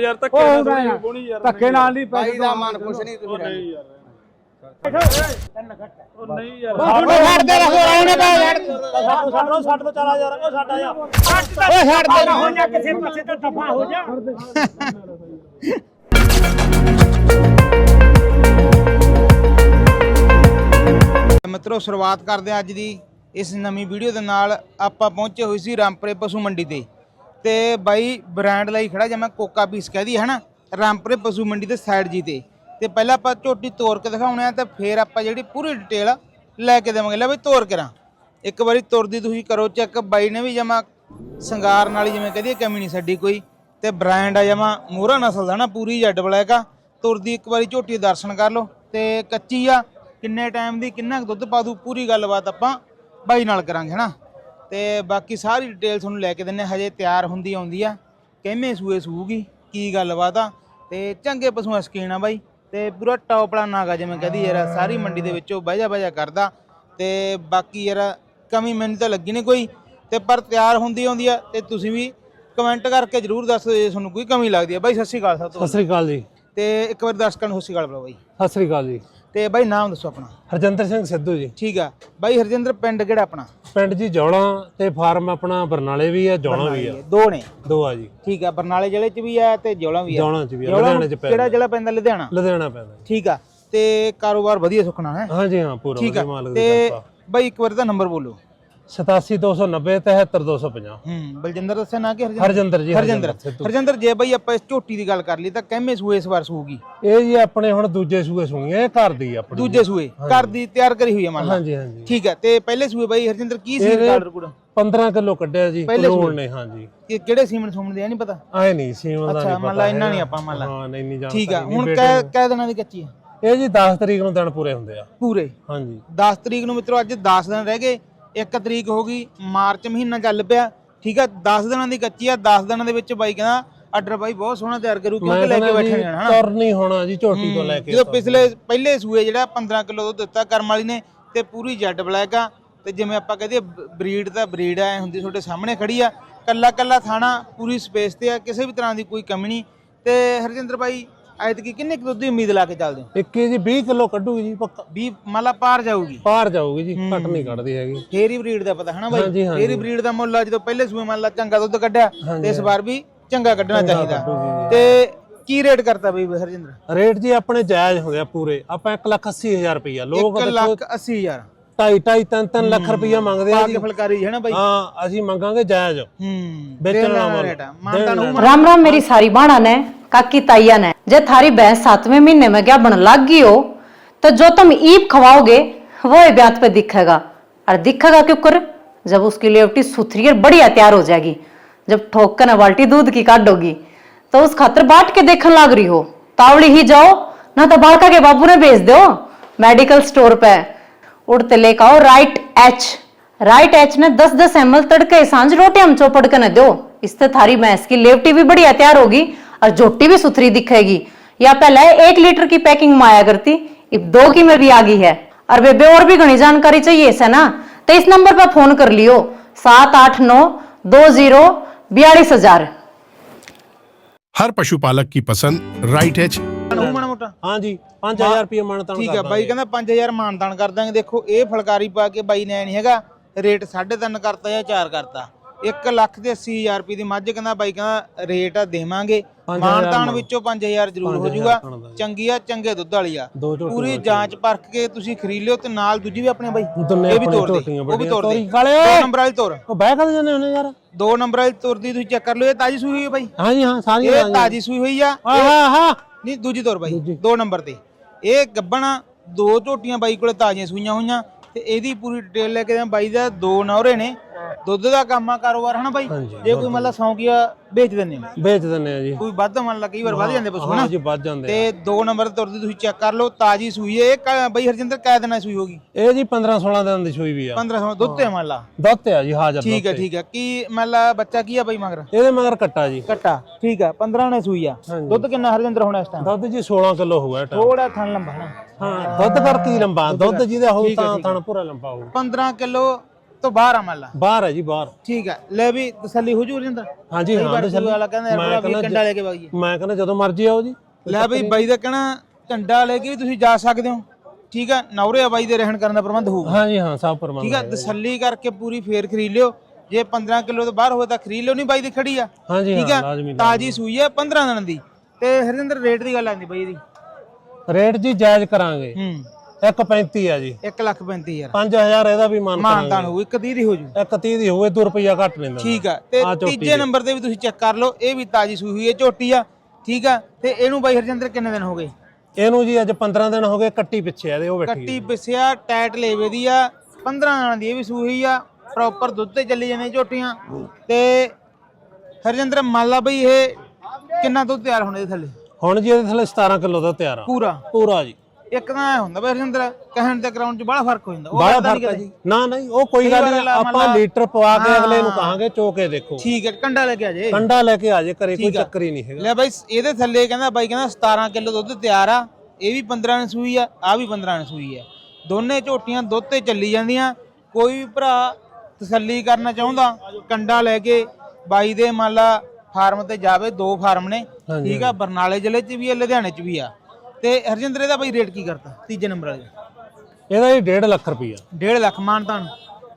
ਯਾਰ ਧੱਕੇ ਨਾਲ ਥੋੜੀ ਬੋਣੀ ਯਾਰ ਧੱਕੇ ਨਾਲ ਨਹੀਂ ਬਾਈ ਦਾ ਮਨ ਕੁਛ ਨਹੀਂ ਤੁਸੀਂ ਰਹਿਣ ਨਹੀਂ ਯਾਰ ਉਹ ਨਹੀਂ ਯਾਰ ਛੱਡ ਦੇ ਰਹੋ ਆਉਣੇ ਦਾ ਯਾਰ ਛੱਡ ਦੋ ਛੱਡ ਦੋ ਚਲਾ ਯਾਰ ਉਹ ਛੱਡ ਆ ਜਾ ਓਏ ਛੱਡ ਦੇ ਹੋ ਜਾ ਕਿਸੇ ਪਾਸੇ ਤਾਂ ਦਫਾ ਹੋ ਜਾ ਮਿੱਤਰੋ ਸ਼ੁਰੂਆਤ ਕਰਦੇ ਹਾਂ ਅੱਜ ਦੀ ਇਸ ਨਵੀਂ ਵੀਡੀਓ ਦੇ ਨਾਲ ਆਪਾਂ ਪਹੁੰਚੇ ਹੋਏ ਸੀ ਰਾਮਪੁਰੇ ਪਸ਼ੂ ਮੰਡੀ ਤੇ ਤੇ ਬਾਈ ਬ੍ਰਾਂਡ ਲਈ ਖੜਾ ਜਿਵੇਂ ਕੋਕਾ ਪੀਸ ਕਹਦੀ ਹੈ ਨਾ ਰਾਮਪੁਰੇ ਪਸ਼ੂ ਮੰਡੀ ਦੇ ਸਾਈਡ ਜੀ ਤੇ। ਤੇ ਪਹਿਲਾਂ ਆਪਾਂ ਝੋਟੀ ਤੋੜ ਕੇ ਦਿਖਾਉਣੇ ਆ ਤੇ ਫਿਰ ਆਪਾਂ ਜਿਹੜੀ ਪੂਰੀ ਡਿਟੇਲ ਲੈ ਕੇ ਦੇਵਾਂਗੇ। ਲੈ ਬਈ ਤੋੜ ਕੇ ਰਾਂ। ਇੱਕ ਵਾਰੀ ਤੁਰਦੀ ਤੁਸੀਂ ਕਰੋ ਚੈੱਕ ਬਾਈ ਨੇ ਵੀ ਜਮਾ ਸ਼ਿੰਗਾਰ ਨਾਲ ਹੀ ਜਿਵੇਂ ਕਹਦੀ ਕਮੀ ਨਹੀਂ ਛੱਡੀ ਕੋਈ। ਤੇ ਬ੍ਰਾਂਡ ਆ ਜਮਾ ਮੋਹਰਾ ਨਸਲ ਦਾ ਨਾ, ਪੂਰੀ ਜੈਡ ਬਲੈਕ ਆ। ਤੁਰਦੀ ਇੱਕ ਵਾਰੀ ਝੋਟੀ ਦਰਸ਼ਨ ਕਰ ਲਓ। ਤੇ ਕੱਚੀ ਆ। ਕਿੰਨੇ ਟਾਈਮ ਦੀ, ਕਿੰਨਾ ਕੁ ਦੁੱਧ ਪਾ ਦੂ ਪੂਰੀ ਗੱਲਬਾਤ ਆਪਾਂ ਬਾਈ ਨਾਲ ਕਰਾਂਗੇ, ਹਨਾ? ਤੇ ਬਾਕੀ ਸਾਰੀ ਡਿਟੇਲ ਤੁਹਾਨੂੰ ਲੈ ਕੇ ਦਿੰਨੇ ਹਜੇ ਤਿਆਰ ਹੁੰਦੀ ਆਉਂਦੀ ਆ। ਕਿੰਨੇ ਸੂਏ ਸੂਗੀ ਕੀ ਗੱਲਬਾਤ ਆ ਤੇ? ਚੰਗੇ ਪਸ਼ੂਆਂ ਸਕੀਨ ਆ ਬਾਈ। ਤੇ ਪੂਰਾ ਟੌਪ ਵਾਲਾ ਨਾਗਾ ਜਿਵੇਂ ਕਹਦੀ ਯਾਰ ਸਾਰੀ ਮੰਡੀ ਦੇ ਵਿੱਚੋਂ ਬਹਿਜਾ ਬਹਿਜਾ ਕਰਦਾ। ਤੇ ਬਾਕੀ ਯਾਰ ਕਮੀ ਮੈਨੂੰ ਤਾਂ ਲੱਗੀ ਨਹੀਂ ਕੋਈ। ਤੇ ਪਰ ਤਿਆਰ ਹੁੰਦੀ ਆਉਂਦੀ ਆ ਤੇ ਤੁਸੀਂ ਵੀ ਕਮੈਂਟ ਕਰਕੇ ਜਰੂਰ ਦੱਸ ਦਿਓ ਜੇ ਤੁਹਾਨੂੰ ਕੋਈ ਕਮੀ ਲੱਗਦੀ ਆ। ਬਾਈ ਸਤਿ ਸ਼੍ਰੀ ਅਕਾਲ ਸਭ ਤੋਂ ਸਤਿ ਸ੍ਰੀ ਅਕਾਲ ਜੀ। ਤੇ ਇੱਕ ਵਾਰ ਦਰਸ਼ਕਾਂ ਨੂੰ ਸਤਿ ਸ਼੍ਰੀ ਅਕਾਲ ਬੁਲਾਓ ਬਾਈ। ਸਤਿ ਸ੍ਰੀ ਅਕਾਲ ਜੀ। ਤੇ ਬਾਈ ਨਾਮ ਦੱਸੋ ਆਪਣਾ। ਹਰਜਿੰਦਰ ਸਿੰਘ ਸਿੱਧੂ ਜੀ। ਠੀਕ ਆ। ਬਾਈ ਹਰਜਿੰਦਰ ਪਿੰਡ ਕਿਹੜਾ ਆਪਣਾ? ਪਿੰਡ ਜੀ ਜੌਲਾ ਤੇ ਫਾਰਮ ਆਪਣਾ ਬਰਨਾਲੇ ਵੀ ਆ ਜੌਲਾ ਵੀ ਆ। ਦੋ ਨੇ? ਦੋ ਆ ਜੀ। ਠੀਕ ਆ ਬਰਨਾਲੇ ਜ਼ਿਲ੍ਹੇ ਚ ਵੀ ਆ ਤੇ ਜੋਲਾ ਵੀ ਆ। ਜੌਲਾ ਚ ਵੀ ਆ ਜੌਲਾ ਲੁਧਿਆਣੇ ਚ ਕਿਹੜਾ ਪੈਂਦਾ ਜ਼ਿਲ੍ਹਾ ਪੈਂਦਾ? ਲੁਧਿਆਣਾ। ਲੁਧਿਆਣਾ ਪੈਂਦਾ ਜੀ। ਠੀਕ ਆ ਤੇ ਕਾਰੋਬਾਰ ਵਧੀਆ ਸੁਖਣਾ ਹੈ? ਹਾਂਜੀ ਹਾਂ ਪੂਰਾ ਠੀਕ ਆ ਵਧੀਆ ਮਾਲਕ ਦੀ ਤੇ ਕਿਰਪਾ ਬਾਈ ਇੱਕ ਵਾਰ ਦਾ ਨੰਬਰ ਬੋਲੋ। 87290 73250 ਹੂੰ ਬਲਜਿੰਦਰ ਦੱਸਿਆ ਨਾ ਕਿ ਹਰਜਿੰਦਰ? ਹਰਜਿੰਦਰ ਜੀ ਹਰਜਿੰਦਰ। ਸਿੱਧੂ। ਹਰਜਿੰਦਰ ਜੇ ਬਾਈ ਆਪਾਂ ਇਸ ਝੋਟੀ ਦੀ ਗੱਲ ਕਰ ਲਈ ਤਾਂ ਕਿੰਨੇ ਸੂਏ ਇਸ ਵਾਰ ਸੂਗੀ? ਇਹ ਜੀ ਆਪਣੇ ਹੁਣ ਦੂਜੇ ਸੂਏ ਸੁਣੀਏ ਇਹ ਘਰ ਦੀ ਆ ਆਪਣੀ ਦੂਜੇ ਸੂਏ ਘਰ ਦੀ ਤਿਆਰ ਕਰੀ ਹੋਈ ਹੈ ਮੰਨ ਲਾ। ਹਾਂਜੀ ਹਾਂਜੀ। ਠੀਕ ਹੈ ਤੇ ਪਹਿਲੇ ਸੂਏ ਬਾਈ ਹਰਜਿੰਦਰ ਕੀ ਸੀ ਇਹਦੇ- ਰਿਕਾਰਡ ਰਿਕੂਡ 15 ਕਿਲੋ ਕੱਢਿਆ ਜੀ ਪਹਿਲੇ ਕਰੋੜ ਨੇ ਹਾਂਜੀ। ਕਿ ਕਿਹੜੇ ਸੀਮਨ ਸੂਮਨ ਦੇ ਆ ਨਹੀਂ ਪਤਾ? ਆਏ ਨਹੀਂ ਸੀਮਾ ਦਾ ਅੱਛਾ ਨਹੀਂ ਮੰਨ ਪਤਾ ਲਾ ਇੰਨਾ ਹੈਗਾ। ਨਹੀਂ ਆਪਾਂ ਮੰਨ ਲਾ। ਹਾਂ ਨਹੀਂ ਨਹੀਂ ਜਾਣਦਾ ਠੀਕ ਆ ਨਹੀਂ, ਹੁਣ ਬੇਟੇ ਕਹਿ ਕਹਿ ਦਿਨਾਂ ਦੀ ਕੱਚੀ ਹੈ ਇਹ ਜੀ 10 ਤਰੀਕ ਨੂੰ ਦਿਨ ਪੂਰੇ ਹੁੰਦੇ ਆ। ਪੂਰੇ? ਹਾਂਜੀ। 10 ਤਰੀਕ ਨੂੰ ਮਿੱਤਰੋ ਅੱਜ 10 ਦਿਨ ਰਹਿ ਗਏ। 1 ਤਰੀਕ ਹੋ ਗਈ ਮਾਰਚ ਮਹੀਨਾ ਚੱਲ ਪਿਆ ਠੀਕ ਆ 10 ਦਿਨਾਂ ਦੀ ਕੱਚੀ ਆ 10 ਦਿਨਾਂ ਦੇ ਵਿੱਚ ਬਾਈ ਕਹਿੰਦਾ ਆਰਡਰ ਬਾਈ ਬਹੁਤ ਸੋਹਣਾ ਤਿਆਰ ਕਰੂ ਕਿਉਂਕਿ ਲੈ ਕੇ ਬੈਠੇ ਨੇ ਹਨਾ। ਤੁਰ ਨਹੀਂ ਹੋਣਾ ਜੀ ਝੋਟੀ ਤੋਂ ਲੈ ਕੇ ਜਦੋਂ ਪਿਛਲੇ ਪਹਿਲੇ ਸੂਏ ਜਿਹੜਾ 15 ਕਿਲੋ ਦੁੱਧ ਦਿੱਤਾ ਕਰਮ ਵਾਲੀ ਨੇ ਤੇ ਪੂਰੀ ਜੈਡ ਬਲੈਕ ਆ ਤੇ ਜਿਵੇਂ ਆਪਾਂ ਕਹਦੇ ਬਰੀਡ ਤਾਂ ਬਰੀਡ ਆ ਹੁੰਦੀ ਤੁਹਾਡੇ ਸਾਹਮਣੇ ਖੜੀ ਆ ਕੱਲਾ ਕੱਲਾ ਥਾਣਾ ਪੂਰੀ ਸਪੇਸ ਤੇ ਆ ਕਿਸੇ ਵੀ ਤਰ੍ਹਾਂ ਦੀ ਕੋਈ ਕਮੀ ਨਹੀਂ ਤੇ ਹਰਜਿੰਦਰ ਬਾਈ ਐਤਕੀ ਕਿੰਨੇ ਕੁ ਦੁੱਧ ਦੀ ਉਮੀਦ ਲਾ ਕੇ ਚੱਲਦੇ ਹੋ? ਇੱਕੇ ਜੀ 20 ਕਿਲੋ ਕੱਢੂਗੀ ਜੀ ਪੱਕਾ। 20 ਮਾਲਾ ਪਾਰ ਜਾਊਗੀ? ਪਾਰ ਜਾਊਗੀ ਜੀ ਘੱਟ ਨਹੀਂ ਕੱਢਦੀ ਹੈਗੀ। ਫੇਰ ਹੀ ਬਰੀਡ ਦਾ ਪਤਾ ਹਨਾ ਬਾਈ? ਹਾਂਜੀ, ਹਾਂਜੀ। ਫੇਰ ਹੀ ਬਰੀਡ ਦਾ ਮੁੱਲ ਆ ਜਦੋਂ ਪਹਿਲੇ ਸੂਏ ਮੰਨ ਲਾ ਚੰਗਾ ਦੁੱਧ ਕੱਢਿਆ ਤੇ ਇਸ ਵਾਰ ਵੀ ਚੰਗਾ ਕੱਢਣਾ ਚਾਹੀਦਾ। ਤੇ ਕੀ ਰੇਟ ਕਰਤਾ ਬਈ ਹਰਜਿੰਦਰ? ਰੇਟ ਜੀ ਆਪਣੇ ਜਾਇਜ਼ ਹੁੰਦੇ ਆ ਪੂਰੇ। ਆਪਾਂ 1 ਲੱਖ 80 ਹਜ਼ਾਰ ਰੁਪਈਆ। ਲੋਕ 1 ਲੱਖ 80 ਹਜ਼ਾਰ। 2.5 2.5 3 3 ਲੱਖ ਰੁਪਈਆ ਮੰਗਦੇ ਆ ਪਾ ਜੀ ਕੇ ਫਲਕਾਰੀ ਹੈ ਨਾ ਬਾਈ ਹਾਂ ਅਸੀਂ ਮੰਗਾਂਗੇ ਜਾਇਜ਼ ਹੂੰ बेचने ਦੇਣ वाला ਵਾਲਾ माल। ਰੇਟ ਆ ਮਾਨਤਾ ਨੂੰ राम राम मेरी सारी बाणा ने काकी ताइया ने जे थारी भैंस सातवें महीने में क्या बन लग गई हो तो जो तुम ईप खवाओगे वो ही ब्यात पे दिखेगा और दिखेगा क्यों कर जब उसकी लेवटी सुथरी और बढ़िया तैयार हो जाएगी जब ठोक कर न बाल्टी दूध की काटोगी तो उस खातर बाट के देखने लाग रही हो तावड़ी ही जाओ ना तो बालका के बाबू ने भेज दो मेडिकल स्टोर पे उड़तले का राइट एच राइट एच ने 10 10 एम तड़के सांझ रोटी हम चौपड़कन दो इससे थारी भैंस की लेवटी भी बढ़िया तैयार होगी और झोटी भी सुथरी दिखेगी या पहले एक लीटर की पैकिंग में आया करती अब दो की में भी आ गई है और बेबे और भी घनी जानकारी चाहिए ऐसा ना तो इस नंबर पर फोन कर लियो सात आठ नौ दो जीरो बयालीस हजार हर पशुपालक की पसंद राइट एच हाँ जी 5000 ਰੁਪਈਆ ਮਾਨਤਾਨ ਠੀਕ ਆ ਬਾਈ ਕਹਿੰਦਾ 5000 ਮਾਨਦਾਨ ਕਰ ਦਾਂਗੇ। ਦੇਖੋ ਇਹ ਫਲਕਾਰੀ ਪਾ ਕੇ ਬਾਈ ਨੇ ਨਹੀਂ ਹੈਗਾ ਰੇਟ 3.5 ਕਰਤਾ ਜਾਂ 4 ਕਰਤਾ। 1 ਲੱਖ ਤੇ 80000 ਰੁਪਏ ਦੀ ਮੱਝ ਕਹਿੰਦਾ ਬਾਈ ਕਹਿੰਦਾ ਰੇਟ ਆ ਦੇਵਾਂਗੇ। ਪੰਜ ਹਜ਼ਾਰ ਮਾਨਦਾਨ ਮਾਨ। ਵਿੱਚੋਂ 5000 ਜ਼ਰੂਰ ਹੋ ਜਾਊਗਾ। ਚੰਗੀ ਆ ਚੰਗੇ ਦੁੱਧ ਵਾਲੀ ਆ। ਪੂਰੀ ਜਾਂਚ ਪਰਖ ਕੇ ਤੁਸੀਂ ਖਰੀਦ ਲਿਓ ਤੇ ਨਾਲ ਦੂਜੀ ਵੀ ਆਪਣੇ ਬਾਈ। ਇਹ ਵੀ ਤੋੜ ਦੇ ਉਹ ਵੀ ਤੋੜ ਦੇ। ਦੋ ਨੰਬਰ ਵਾਲੀ ਤੋੜ ਉਹ ਬਹਿ ਕਦ ਜਾਂਦੇ ਹੁੰਦੇ ਯਾਰ? ਦੋ ਨੰਬਰ ਵਾਲੀ ਤੁਰਦੀ ਤੁਸੀਂ ਚੈੱਕ ਕਰ ਲਿਓ ਇਹ ਤਾਜੀ ਸੂਈ ਹੋਈ ਹੈ ਬਾਈ। ਹਾਂਜੀ ਹਾਂ ਸਾਰੀਆਂ ਇਹ ਤਾਜੀ ਸੂਈ ਹੋਈ ਆ। ਹਾਂ ਹਾਂ ਹਾਂ ਨਹੀਂ ਦੂਜੀ ਤੋਰ ਬਾਈ ਦੋ ਨੰਬਰ ਤੇ। ਇਹ ਗੱਬਣਾ ਦੋ ਝੋਟੀਆਂ ਬਾਈ ਕੋਲੇ ਤਾਜ਼ੀਆਂ ਸੂਈਆਂ ਹੋਈਆਂ ਤੇ ਇਹਦੀ ਪੂਰੀ ਡਿਟੇਲ ਲੈ ਕੇ ਦੇ ਬਾਈ ਦਾ ਦੋ ਨੌਰੇ ਨੇ। ਦੁੱਧ ਦਾ ਕੰਮ ਆ ਕਾਰੋਬਾਰ ਹਨਾ ਬਾਈ? ਹਾਂਜੀ, ਜੇ ਕੋਈ ਮਤਲਬ ਸੌਂਕੀਆ ਵੇਚ ਦਿੰਦੇ ਨੇ। ਵੇਚ ਦਿੰਦੇ ਆ ਜੀ। ਕੋਈ ਵੱਧ ਮੰਨ ਲਾ ਕਈ ਵਾਰ ਵੱਧ ਜਾਂਦੇ ਪਸ਼ੂ ਹਨਾ? ਹਾਂ ਜੀ ਵੱਧ ਜਾਂਦੇ ਆ। ਤੇ ਦੋ ਨੰਬਰ ਤੇ ਤੁਰਦੀ ਤੁਸੀਂ ਚੈੱਕ ਕਰ ਲਓ ਤਾਜੀ ਸੂਈ ਹੈ। ਇਹ ਕ- ਬਾਈ ਹਰਜਿੰਦਰ ਕੈ ਦਿਨਾਂ ਸੂਈ ਹੋਗੀ ਇਹ ਜੀ 15 16 ਦਿਨ ਦੀ ਸੂਈ ਵੀ ਆ। 1500 ਦੁੱਧ ਤੇ ਮੰਨ ਲਾ। ਦੁੱਧ ਤੇ ਆ ਜੀ ਹਾਜ਼ਰ ਠੀਕ ਹੈ ਦੁੱਧ। ਠੀਕ ਹੈ। ਕੀ ਮੰਨ ਲਾ ਬੱਚਾ ਕੀ ਆ ਬਾਈ ਮਗਰ? ਇਹਦੇ ਮਗਰ ਕੱਟਾ ਜੀ। ਕੱਟਾ। ਠੀਕ ਆ 15 ਨੇ ਸੂਈ ਆ। ਹਾਂਜੀ। ਦੁੱਧ ਕਿੰਨਾ ਹਰਜਿੰਦਰ ਹੋਣਾ ਇਸ ਟਾਈਮ ਦੁੱਧ ਜੀ 16 ਕਿਲੋ ਇਹ time। ਥੋੜਾ ਥਣ ਲੰਬਾ ਹਨਾ? ਹਾਂ ਦੁੱਧ ਕਰਕੇ ਹੀ ਲੰਬਾ। ਦੁੱਧ ਜਿਹਦਾ ਹੋਊ ਤਾਂ ਥਣ ਪੂਰਾ ਲੰਬਾ ਹੋਊ। 15 ਕਿਲੋ ਤੋਂ ਬਾਹਰ ਆ ਮੰਨ ਲਾ ਬਾਹਰ ਹੈ ਜੀ ਬਾਹਰ। ਠੀਕ ਹੈ ਲੈ ਵੀ ਤਸੱਲੀ ਹੋ ਜੂ ਜਿੰਦਾ ਹਾਂਜੀ ਕਈ ਹਾਂ ਵਾਰ ਤਸੱਲੀ। ਕੋਈ ਵਾਲਾ ਕਹਿੰਦਾ ਯਾਰ ਮੈਂ ਭਰਾ ਵੀ ਕਹਿੰਦਾ ਕੰਡਾ ਲੈ ਕੇ ਵਗੀਏ ਮੈਂ ਕਹਿੰਦਾ ਜਦੋਂ ਮਰਜ਼ੀ ਆਓ ਜੀ। ਲੈ ਬਈ ਬਾਈ ਦਾ ਕਹਿਣਾ ਕੰਡਾ ਲੈ ਕੇ ਵੀ ਤੁਸੀਂ ਜਾ ਸਕਦੇ ਹੋ। ਠੀਕ ਹੈ ਨੌਰੇ ਆ ਬਾਈ ਦੇ ਰਹਿਣ ਕਰਨ ਦਾ ਪ੍ਰਬੰਧ ਹੋਊਗਾ। ਹਾਂਜੀ ਹਾਂ ਸਭ ਪ੍ਰਬੰਧ ਠੀਕ ਹੈ ਤਸੱਲੀ ਕਰਕੇ ਪੂਰੀ ਫੇਰ ਖਰੀਦ ਲਿਓ। ਜੇ 15 ਕਿਲੋ ਤੋਂ ਬਾਹਰ ਹੋਵੇ ਤਾਂ ਖਰੀਦ ਲਿਓ ਨਹੀਂ ਬਾਈ ਦੀ ਖੜੀ ਆ। ਹਾਂਜੀ ਠੀਕ ਹਾਂ ਹੈ ਲਾਜ਼ਮੀ ਤਾਜੀ ਸੂਈ ਹੈ 15 ਦਿਨ ਦੀ। ਤੇ ਹਰਿੰਦਰ ਰੇਟ ਦੀ ਗੱਲ ਆਂਦੀ ਬਾਈ ਇਹਦੀ। ਰੇਟ ਜੀ ਜਾਇਜ਼ ਕਰਾਂਗੇ। ਹੂੰ। 1.35 ਆ ਜੀ। 1 ਲੱਖ 35000 5000 ਇਹਦਾ ਵੀ ਮਾਨ ਮਾਨਦਾਨ ਹੋਊ ਇੱਕ 30 ਦੀ ਹੋ ਜੂ। 130 ਦੀ ਹੋਵੇ 2 ਰੁਪਿਆ ਘੱਟ ਲੈਂਦਾ ਠੀਕ ਆ ਤੇ ਆਹ ਝੋਟੀ ਤੀਜੇ ਨੰਬਰ ਤੇ ਵੀ ਤੁਸੀਂ ਚੈੱਕ ਕਰ ਲਓ ਇਹ ਵੀ ਤਾਜੀ ਸੂਈ ਹੋਈ ਹੈ ਝੋਟੀ ਆ ਠੀਕ ਆ ਤੇ ਇਹਨੂੰ ਬਾਈ ਹਰਜਿੰਦਰ ਕਿੰਨੇ ਦਿਨ ਹੋ ਗਏ? ਇਹਨੂੰ ਜੀ ਅੱਜ 15 ਦਿਨ ਹੋ ਗਏ ਕੱਟੀ ਪਿੱਛੇ ਆ ਇਹਦੇ ਉਹ ਬੈਠੀ ਕੱਟੀ ਪਿਸਿਆ ਟੈਟ ਲੇਵੇ ਦੀ ਆ 15 ਦਿਨਾਂ ਦੀ ਇਹ ਵੀ ਸੂਈ ਹੋਈ ਆ ਪ੍ਰੋਪਰ ਦੁੱਧ ਤੇ ਚੱਲੀ ਜਾਂਦੀਆਂ ਝੋਟੀਆਂ। ਤੇ ਹਰਜਿੰਦਰ ਮੰਨ ਲਾ ਬਈ ਇਹ ਕਿੰਨਾ ਦੁੱਧ ਤਿਆਰ ਹੋਣੇ ਦੇ ਥੱਲੇ? ਹੁਣ ਜੀ ਇਹਦੇ ਥੱਲੇ 17 ਕਿਲੋ ਦਾ ਤਿਆਰ ਆ। ਪੂਰਾ? ਪੂਰਾ ਜੀ। ਇੱਕ ਤਾਂ ਇਹ ਹੁੰਦਾ ਬਈ ਹਰਜਿੰਦਰ ਕਹਿਣ ਤੇ ਕਰਾਉਣ ਚ ਬੜਾ ਫ਼ਰਕ ਹੋ ਜਾਂਦਾ ਬੜਾ ਫ਼ਰਕ ਆ ਜੀ। ਨਾ ਨਹੀਂ ਉਹ ਕੋਈ ਗੱਲ ਨਹੀਂ ਆਪਾਂ ਲੀਟਰ ਪਵਾ ਕੇ ਅਗਲੇ ਨੂੰ ਕਹਾਂਗੇ ਚੋਕੇ ਦੇਖੋ। ਠੀਕ ਹੈ ਕੰਡਾ ਲੈ ਕੇ ਆ ਜੇ। ਕੰਡਾ ਲੈ ਕੇ ਆ ਜੇ ਘਰੇ ਕੋਈ ਚੱਕਰ ਹੀ ਨਹੀਂ ਹੈਗਾ। ਲੈ ਬਾਈ ਇਹਦੇ ਥੱਲੇ ਕਹਿੰਦਾ ਬਾਈ ਕਹਿੰਦਾ 17 ਕਿਲੋ ਦੁੱਧ ਤਿਆਰ ਆ ਇਹ ਵੀ 15 ਨੇ ਸੂਈ ਆ ਆ ਵੀ 15 ਨੇ ਸੂਈ ਆ। ਦੋਨੇ ਝੋਟੀਆਂ ਦੁੱਧ ਤੇ ਚੱਲੀ ਜਾਂਦੀਆਂ ਕੋਈ ਵੀ ਭਰਾ ਤਸੱਲੀ ਕਰਨਾ ਚਾਹੁੰਦਾ ਕੰਡਾ ਲੈ ਕੇ ਬਾਈ ਦੇ ਮੰਨ ਲਾ ਫਾਰਮ ਤੇ ਜਾਵੇ ਦੋ ਫਾਰਮ ਨੇ। ਠੀਕ ਆ ਬਰਨਾਲੇ ਜ਼ਿਲ੍ਹੇ 'ਚ ਵੀ ਆ ਲੁਧਿਆਣੇ 'ਚ ਵੀ ਆ। ਤੇ ਹਰਜਿੰਦਰ ਇਹਦਾ ਬਾਈ ਰੇਟ ਕੀ ਕਰਤਾ? ਤੀਜੇ ਨੰਬਰ ਵਾਲੇ ਇਹਦਾ ਜੀ 1.5 ਲੱਖ ਰੁਪਿਆ 1.5 ਲੱਖ ਮਾਨਤਾਨ।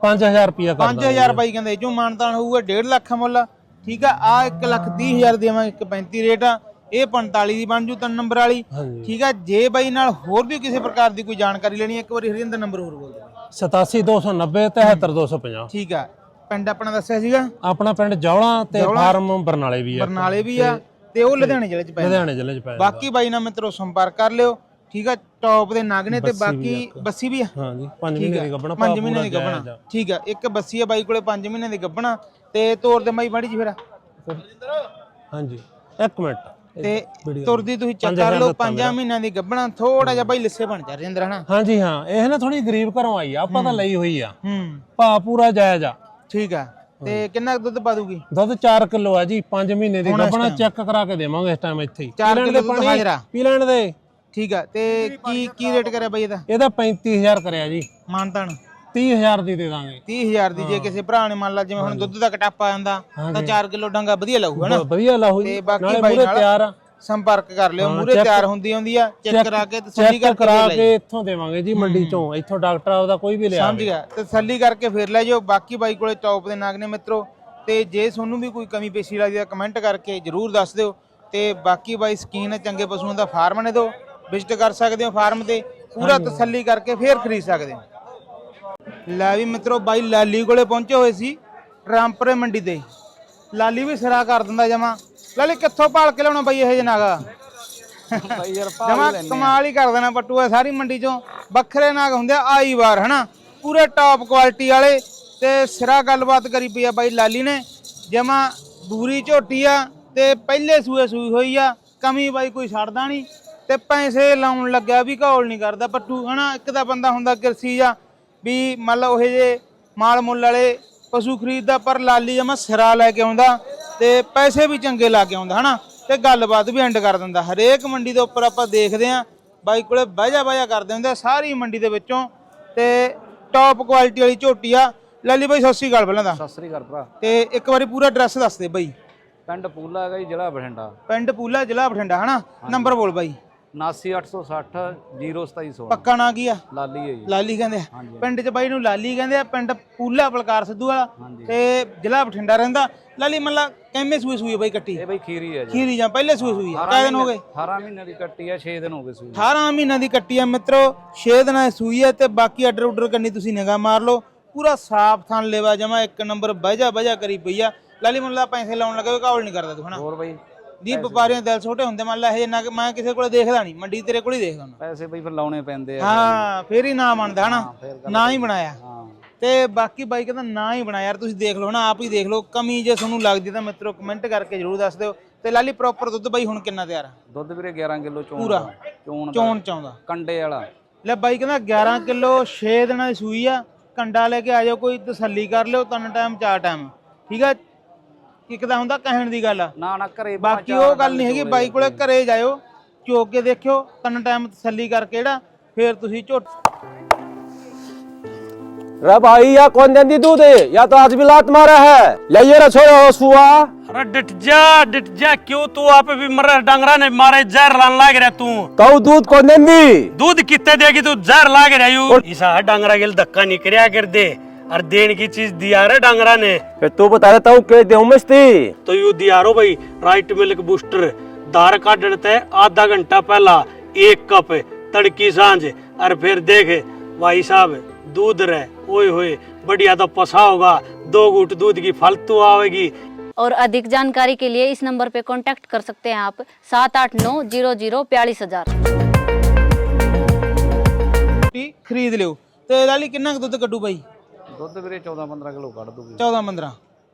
5000 ਰੁਪਿਆ ਕਰਦਾ 5000 ਬਾਈ ਕਹਿੰਦੇ ਜੋ ਮਾਨਤਾਨ ਹੋਊਗਾ 1.5 ਲੱਖ ਮੁੱਲ। ਠੀਕ ਆ ਆ 1 ਲੱਖ 30 ਹਜ਼ਾਰ ਦੇਵਾਂਗੇ 135 ਰੇਟ ਆ। ਇਹ 45 ਦੀ ਬਣ ਜੂ ਤਿੰਨ ਨੰਬਰ ਵਾਲੀ। ਹਾਂਜੀ। ਠੀਕ ਆ ਜੇ ਬਾਈ ਨਾਲ ਹੋਰ ਵੀ ਕਿਸੇ ਪ੍ਰਕਾਰ ਦੀ ਕੋਈ ਜਾਣਕਾਰੀ ਲੈਣੀ ਹੈ ਇੱਕ ਵਾਰੀ ਹਰਿੰਦਰ ਨੰਬਰ ਹੋਰ ਬੋਲ ਦਿਓ। 87290 73250 ਠੀਕ ਆ ਪਿੰਡ ਆਪਣਾ ਦੱਸਿਆ ਸੀਗਾ? ਆਪਣਾ ਪਿੰਡ ਜੌਲਾ ਤੇ ਫਾਰਮ ਬਰਨਾਲੇ ਵੀ ਆ। ਬਰਨਾਲੇ ਵੀ ਆ। ਤੇ ਉਹ ਲੁਧਿਆਣੇ ਜ਼ਿਲ੍ਹੇ ਚ ਪੈ ਲੁਧਿਆਣੇ ਜ਼ਿਲ੍ਹੇ ਚ ਪੈ ਜਾਂਦਾ। ਬਾਕੀ ਬਾਈ ਨਾਲ ਮਿੱਤਰੋ ਸੰਪਰਕ ਕਰ ਲਿਓ। ਠੀਕ ਆ ਟੌਪ ਦੇ ਨਗ ਨੇ ਤੇ ਬਾਕੀ ਬੱਸੀ ਵੀ ਆ। ਹਾਂਜੀ 5 ਮਹੀਨੇ ਦੀ ਗੱਬਣਾ 5 ਮਹੀਨੇ ਦੀ ਗੱਭਣਾ। ਠੀਕ ਆ ਇੱਕ ਬੱਸੀ ਆ ਬਾਈ ਕੋਲੇ 5 ਮਹੀਨੇ ਦੀ ਗੱਭਣਾ। ਤੇ ਤੋਰ ਦੇ ਬਾਈ ਮਾੜੀ ਜੀ ਫਿਰ। ਹਾਂਜੀ ਇੱਕ ਮਿੰਟ। ਤੇ ਤੁਰਦੀ ਤੁਸੀਂ ਚੈੱਕ ਕਰ ਲਓ 5 ਮਹੀਨਿਆਂ ਦੀ ਗੱਭਣਾ। ਥੋੜਾ ਜਿਹਾ ਬਾਈ ਲਿੱਸੇ ਬਣ ਜਾ ਰਿੰਦਰ ਹਨਾ? ਹਾਂਜੀ ਹਾਂ ਇਹ ਨਾ ਥੋੜੀ ਗਰੀਬ ਘਰੋਂ ਆਈ ਆ ਆਪਾਂ ਤਾਂ ਲਈ ਹੋਈ ਆ। ਹੂੰ। ਭਾ ਪੂਰਾ ਜਾਇਜ਼ ਆ। ਠੀਕ ਆ। ਤੇ ਕਿੰਨਾ ਕੁ ਦੁੱਧ ਪਾ ਦੂਗੀ ਦੁੱਧ 4 ਕਿਲੋ ਆ ਜੀ 5 ਮਹੀਨੇ ਦੀ। ਗੱਬਣਾ ਚੈੱਕ ਕਰਾ ਕੇ ਦੇਵਾਂਗੇ ਇਸ ਟਾਈਮ ਇੱਥੇ ਹੀ। ਚਾਰ ਕਿੱਲੋ ਦੇ ਦੁੱਧ ਪਾਣੀ, ਹਾਜ਼ਰਾ। ਪੀ ਲੈਣ ਦੇ। ਠੀਕ ਆ ਤੇ ਕੀ ਕੀ ਰੇਟ ਕਰਿਆ ਬਾਈ ਇਹਦਾ? ਇਹਦਾ 35000 ਕਰਿਆ ਜੀ। ਮਾਨਤਾਨ। 30000 ਦੀ ਦੇ ਦਾਂਗੇ। 30000 ਦੀ ਜੇ ਕਿਸੇ ਭਰਾ ਨੇ ਮੰਨ ਲਾ ਜਿਵੇਂ ਹੁਣ ਦੁੱਧ ਦਾ ਕਟਾਪਾ ਜਾਂਦਾ ਤਾਂ 4 ਕਿਲੋ ਡੰਗਾ ਵਧੀਆ ਲਾਊ ਹਨਾ ਵਧੀਆ ਲਾਹੂ ਜੀ। ਤੇ ਬਾਕੀ ਨਾਲੇ ਬਾਈ ਮੂਰੇ ਨਾਲ ਤਿਆਰ ਆ। ਸੰਪਰਕ ਕਰ ਲਿਓ ਮੂਰੇ ਤਿਆਰ ਹੁੰਦੀ ਆਉਂਦੀ ਆ ਚੈੱਕ ਕਰਾ ਕੇ ਤਸੱਲੀ ਕਰਕੇ ਕਰਾ ਕੇ ਇੱਥੋਂ ਦੇਵਾਂਗੇ ਜੀ ਮੰਡੀ ਚੋਂ ਇੱਥੋਂ ਡਾਕਟਰ ਆਪਦਾ ਕੋਈ ਵੀ ਲਿਆ ਸਮਝ ਗਿਆ। ਤਸੱਲੀ ਕਰਕੇ ਫੇਰ ਲੈ ਜਾਓ। ਬਾਕੀ ਬਾਈ ਕੋਲੇ ਟੌਪ ਦੇ ਨਾਗ ਨੇ ਮਿੱਤਰੋ ਤੇ ਜੇ ਤੁਹਾਨੂੰ ਵੀ ਕੋਈ ਕਮੀ ਪੇਸ਼ੀ ਲੱਗਦੀ ਆ ਕਮੈਂਟ ਕਰਕੇ ਜਰੂਰ ਦੱਸ ਦਿਓ। ਤੇ ਬਾਕੀ ਬਾਈ ਸਕੀਨ ਚੰਗੇ ਪਸ਼ੂਆਂ ਦਾ ਫਾਰਮ ਨੇ ਦੋ। ਵਿਜ਼ਿਟ ਕਰ ਸਕਦੇ ਹੋ ਫਾਰਮ ਤੇ ਪੂਰਾ ਤਸੱਲੀ ਕਰਕੇ ਫੇਰ ਖਰੀਦ ਸਕਦੇ ਹੋ। ਲੈ ਵੀ ਮਿੱਤਰੋ ਬਾਈ ਲਾਲੀ ਕੋਲੇ ਪਹੁੰਚੇ ਹੋਏ ਸੀ ਰਾਮਪੁਰੇ ਮੰਡੀ ਤੇ। ਲਾਲੀ ਵੀ ਸਿਰਾ ਕਰ ਦਿੰਦਾ ਜਮਾ। ਲਾਲੀ ਕਿੱਥੋਂ ਭਾਲ ਕੇ ਲਿਆਉਣਾ ਬਾਈ ਇਹ ਜਨਾਗਾ ਬਾਈ ਯਾਰ ਜਮਾ ਕਮਾਲ ਹੀ ਕਰ ਦੇਣਾ ਪੱਟੂ ਇਹ ਸਾਰੀ ਮੰਡੀ ਚੋਂ। ਵੱਖਰੇ ਨਾਗ ਹੁੰਦੇ ਆ ਆਈ ਵਾਰ ਹਨਾ? ਪੂਰੇ ਟਾਪ ਕੁਆਲਿਟੀ ਵਾਲੇ ਤੇ ਸਿਰਾ ਗੱਲਬਾਤ ਕਰੀ ਪਈ ਆ ਬਾਈ ਲਾਲੀ ਨੇ। ਜਮਾ ਦੂਰੀ ਝੋਟੀ ਆ ਤੇ ਪਹਿਲੇ ਸੂਏ ਸੂਈ ਹੋਈ ਆ ਕਮੀ ਬਾਈ ਕੋਈ ਛੱਡਦਾ ਨਹੀਂ। ਤੇ ਪੈਸੇ ਲਾਉਣ ਲੱਗਿਆ ਵੀ ਘੋਲ ਨਹੀਂ ਕਰਦਾ ਪੱਟੂ ਹਨਾ? ਇੱਕ ਤਾਂ ਬੰਦਾ ਹੁੰਦਾ ਕਿਰਸੀ ਆ ਵੀ ਮੰਨ ਲਓ ਇਹ ਜੇ ਮਾਲ ਮੁੱਲ ਵਾਲੇ ਪਸ਼ੂ ਖਰੀਦਦਾ ਪਰ ਲਾਲੀ ਜਮਾ ਸਿਰਾ ਲੈ ਕੇ ਆਉਂਦਾ। ਤੇ ਪੈਸੇ ਵੀ ਚੰਗੇ ਲਾ ਕੇ ਆਉਂਦਾ ਹਨਾ? ਤੇ ਗੱਲਬਾਤ ਵੀ ਐਂਡ ਕਰ ਦਿੰਦਾ। ਹਰੇਕ ਮੰਡੀ ਦੇ ਉੱਪਰ ਆਪਾਂ ਦੇਖਦੇ ਆਂ ਬਾਈ ਕੋਲੇ ਬਾਜਾ ਬਾਜਾ ਕਰਦੇ ਹੁੰਦੇ ਆ ਸਾਰੀ ਮੰਡੀ ਦੇ ਵਿੱਚੋਂ। ਤੇ ਟੌਪ ਕੁਆਲਿਟੀ ਵਾਲੀ ਝੋਟੀ ਆ। ਲਾਲੀ ਬਾਈ ਸਤਿ ਸ਼੍ਰੀ ਅਕਾਲ ਪਹਿਲਾਂ ਤਾਂ। ਸਤਿ ਸ੍ਰੀ ਅਕਾਲ ਭਰਾ। ਤੇ ਇੱਕ ਵਾਰੀ ਪੂਰਾ ਐਡਰੈਸ ਦੱਸ ਦੇ ਬਾਈ। ਪਿੰਡ ਪੂਲਾ ਹੈਗਾ ਜੀ ਜ਼ਿਲ੍ਹਾ ਬਠਿੰਡਾ। ਪਿੰਡ ਪੂਲਾ ਜ਼ਿਲ੍ਹਾ ਬਠਿੰਡਾ ਹਨਾ? ਨੰਬਰ ਬੋਲ ਬਾਈ। 79860 0716 ਪੱਕਾ ਨਾਂ ਕੀ ਆ? ਲਾਲੀ ਹੈ ਜੀ। ਲਾਲੀ ਕਹਿੰਦੇ ਆ। ਪਿੰਡ 'ਚ ਬਾਈ ਨੂੰ ਲਾਲੀ ਕਹਿੰਦੇ ਆ ਪਿੰਡ ਪੂਲਾ ਬਲਕਾਰ ਸਿੱਧੂ ਵਾਲਾ। ਤੇ ਜ਼ਿਲ੍ਹਾ ਬਠਿੰਡਾ ਰਹਿੰਦਾ। ਲਾਲੀ ਮੱਲਾ ਕਿੰਨੇ ਸੂਏ ਸੂਏ ਬਾਈ ਕੱਟੀ? ਇਹ ਬਈ ਖੀਰੀ ਹੈ ਜੀ। ਖੀਰੀ ਜਾਂ ਪਹਿਲੇ ਸੂਏ ਸੂਈ ਆ? ਕਾਹ ਦਿਨ ਹੋ ਗਏ? 18 ਮਹੀਨੇ ਦੀ ਕੱਟੀ ਹੈ 6 ਦਿਨ ਹੋ ਗਏ ਸੂਈ 18 ਮਹੀਨਿਆਂ ਦੀ ਕੱਟੀ ਆ ਮਿੱਤਰੋ 6 ਦਿਨਾਂ ਦੀ ਸੂਈ ਆ ਤੇ ਬਾਕੀ ਆਰਡਰ ਉਡਰ ਕਰਨੀ ਤੁਸੀਂ ਨਿਗਾਹ ਮਾਰ ਲਓ। ਪੂਰਾ ਸਾਫ਼ ਥਣ ਲੈਵਾ ਜਮਾ ਇੱਕ ਨੰਬਰ ਬਹਿਜਾ ਬਹਿਜਾ ਕਰੀ ਪਈ ਆ। ਲਾਲੀ ਮੁੱਲਾ ਪੈਸੇ ਲਾਉਣ ਲੱਗਾ ਕਾਬਲ ਨਹੀਂ ਕਰਦਾ ਤੂੰ ਹਨਾ? ਹੋਰ ਬਈ? ਦੀ ਵਪਾਰੀਆਂ ਦਿਲ ਛੋਟੇ ਹੁੰਦੇ ਮੰਨ ਲਾ ਇਹ ਨਾ ਮੈਂ ਕਿਸੇ ਕੋਲੇ ਦੇਖਦਾ ਨਹੀਂ ਮੰਡੀ ਤੇਰੇ ਕੋਲ ਹੀ ਦੇਖਦਾ ਹੁੰਦਾ। ਪੈਸੇ ਬਈ ਫਿਰ ਲਾਉਣੇ ਪੈਂਦੇ ਆ। ਹਾਂ ਫੇਰ ਹੀ ਨਾਂ ਬਣਦਾ ਹਨਾ? ਨਾ ਹੀ ਬਣਾਇਆ। ਤੇ ਬਾਕੀ ਬਾਈ ਕਹਿੰਦਾ ਨਾ ਹੀ ਬਣਾ ਯਾਰ ਤੁਸੀਂ ਦੇਖ ਲਓ ਨਾ ਆਪ ਹੀ ਦੇਖ ਲਓ ਕਮੀ ਜੇ ਤੁਹਾਨੂੰ ਲੱਗਦੀ ਤਾਂ ਮਿੱਤਰੋ ਕਮੈਂਟ ਕਰਕੇ ਜਰੂਰ ਦੱਸ ਦਿਓ। ਤੇ ਲਾਲੀ ਪ੍ਰੋਪਰ ਦੁੱਧ ਬਾਈ ਹੁਣ ਕਿੰਨਾ ਤਿਆਰ ਆ? ਦੁੱਧ ਵੀਰੇ 11 ਕਿਲੋ ਚੋਣ ਪੂਰਾ। ਚੋਣ। ਚੋਣ ਚਾਉਂਦਾ ਕੰਡੇ ਵਾਲਾ। ਲੈ ਬਾਈ ਕਹਿੰਦਾ 11 ਕਿਲੋ 6 ਦਿਨਾਂ ਦੀ ਸੂਈ ਆ ਕੰਡਾ ਲੈ ਕੇ ਆ ਜਾਓ ਕੋਈ ਤਸੱਲੀ ਕਰ ਲਿਓ ਤਿੰਨ ਟਾਈਮ ਚਾਰ ਟਾਈਮ ਠੀਕ ਆ? ਇੱਕ ਤਾਂ ਹੁੰਦਾ ਕਹਿਣ ਦੀ ਗੱਲ ਆ ਨਾ ਨਾ ਘਰੇ ਬਾਕੀ ਉਹ ਗੱਲ ਨਹੀਂ ਹੈਗੀ ਬਾਈ ਕੋਲੇ ਘਰੇ ਜਾਇਓ ਚੋਕ ਕੇ ਦੇਖਿਓ ਤਿੰਨ ਟਾਈਮ ਤਸੱਲੀ ਕਰਕੇ ਜਿਹੜਾ ਫੇਰ ਤੁਸੀਂ ਝੋਟ रे भाई या कौन देंदी दूध है या तो आज भी लात मारा है ले ये रे छोरो सुआ अरे डिट जा डिट जा क्यों तू आप भी मर डंगरा ने मारे जहर लान लाग रहा तू तो दूध कौन देंदी दूध कितने देगी तू जहर लाग रहा यू इसा डंगरा के लिए धक्का नहीं करया कर दे और देन की चीज़ दिया रे डांगरा ने। फिर तू बता देता हूँ के देऊ मस्ती? तो यू दिया रो भाई राइट मिल्क बूस्टर दार का डरते आधा घंटा पहला एक कप तड़की साँझ और फिर देख भाई साहब दूध रे ओए होए बढ़िया तो पसा होगा दो घूट दूध की फालतू आवेगी। और अधिक जानकारी के लिए इस नंबर पे कांटेक्ट कर सकते हैं आप सात आठ नौ ज़ीरो ज़ीरो बयालीस हज़ार। खरीद लो तो कि दूध कटू भाई? ਦੁੱਧ ਵੀਰੇ 14 15 ਕਿਲੋ ਕੱਢ ਦੂਗੀ। 14 15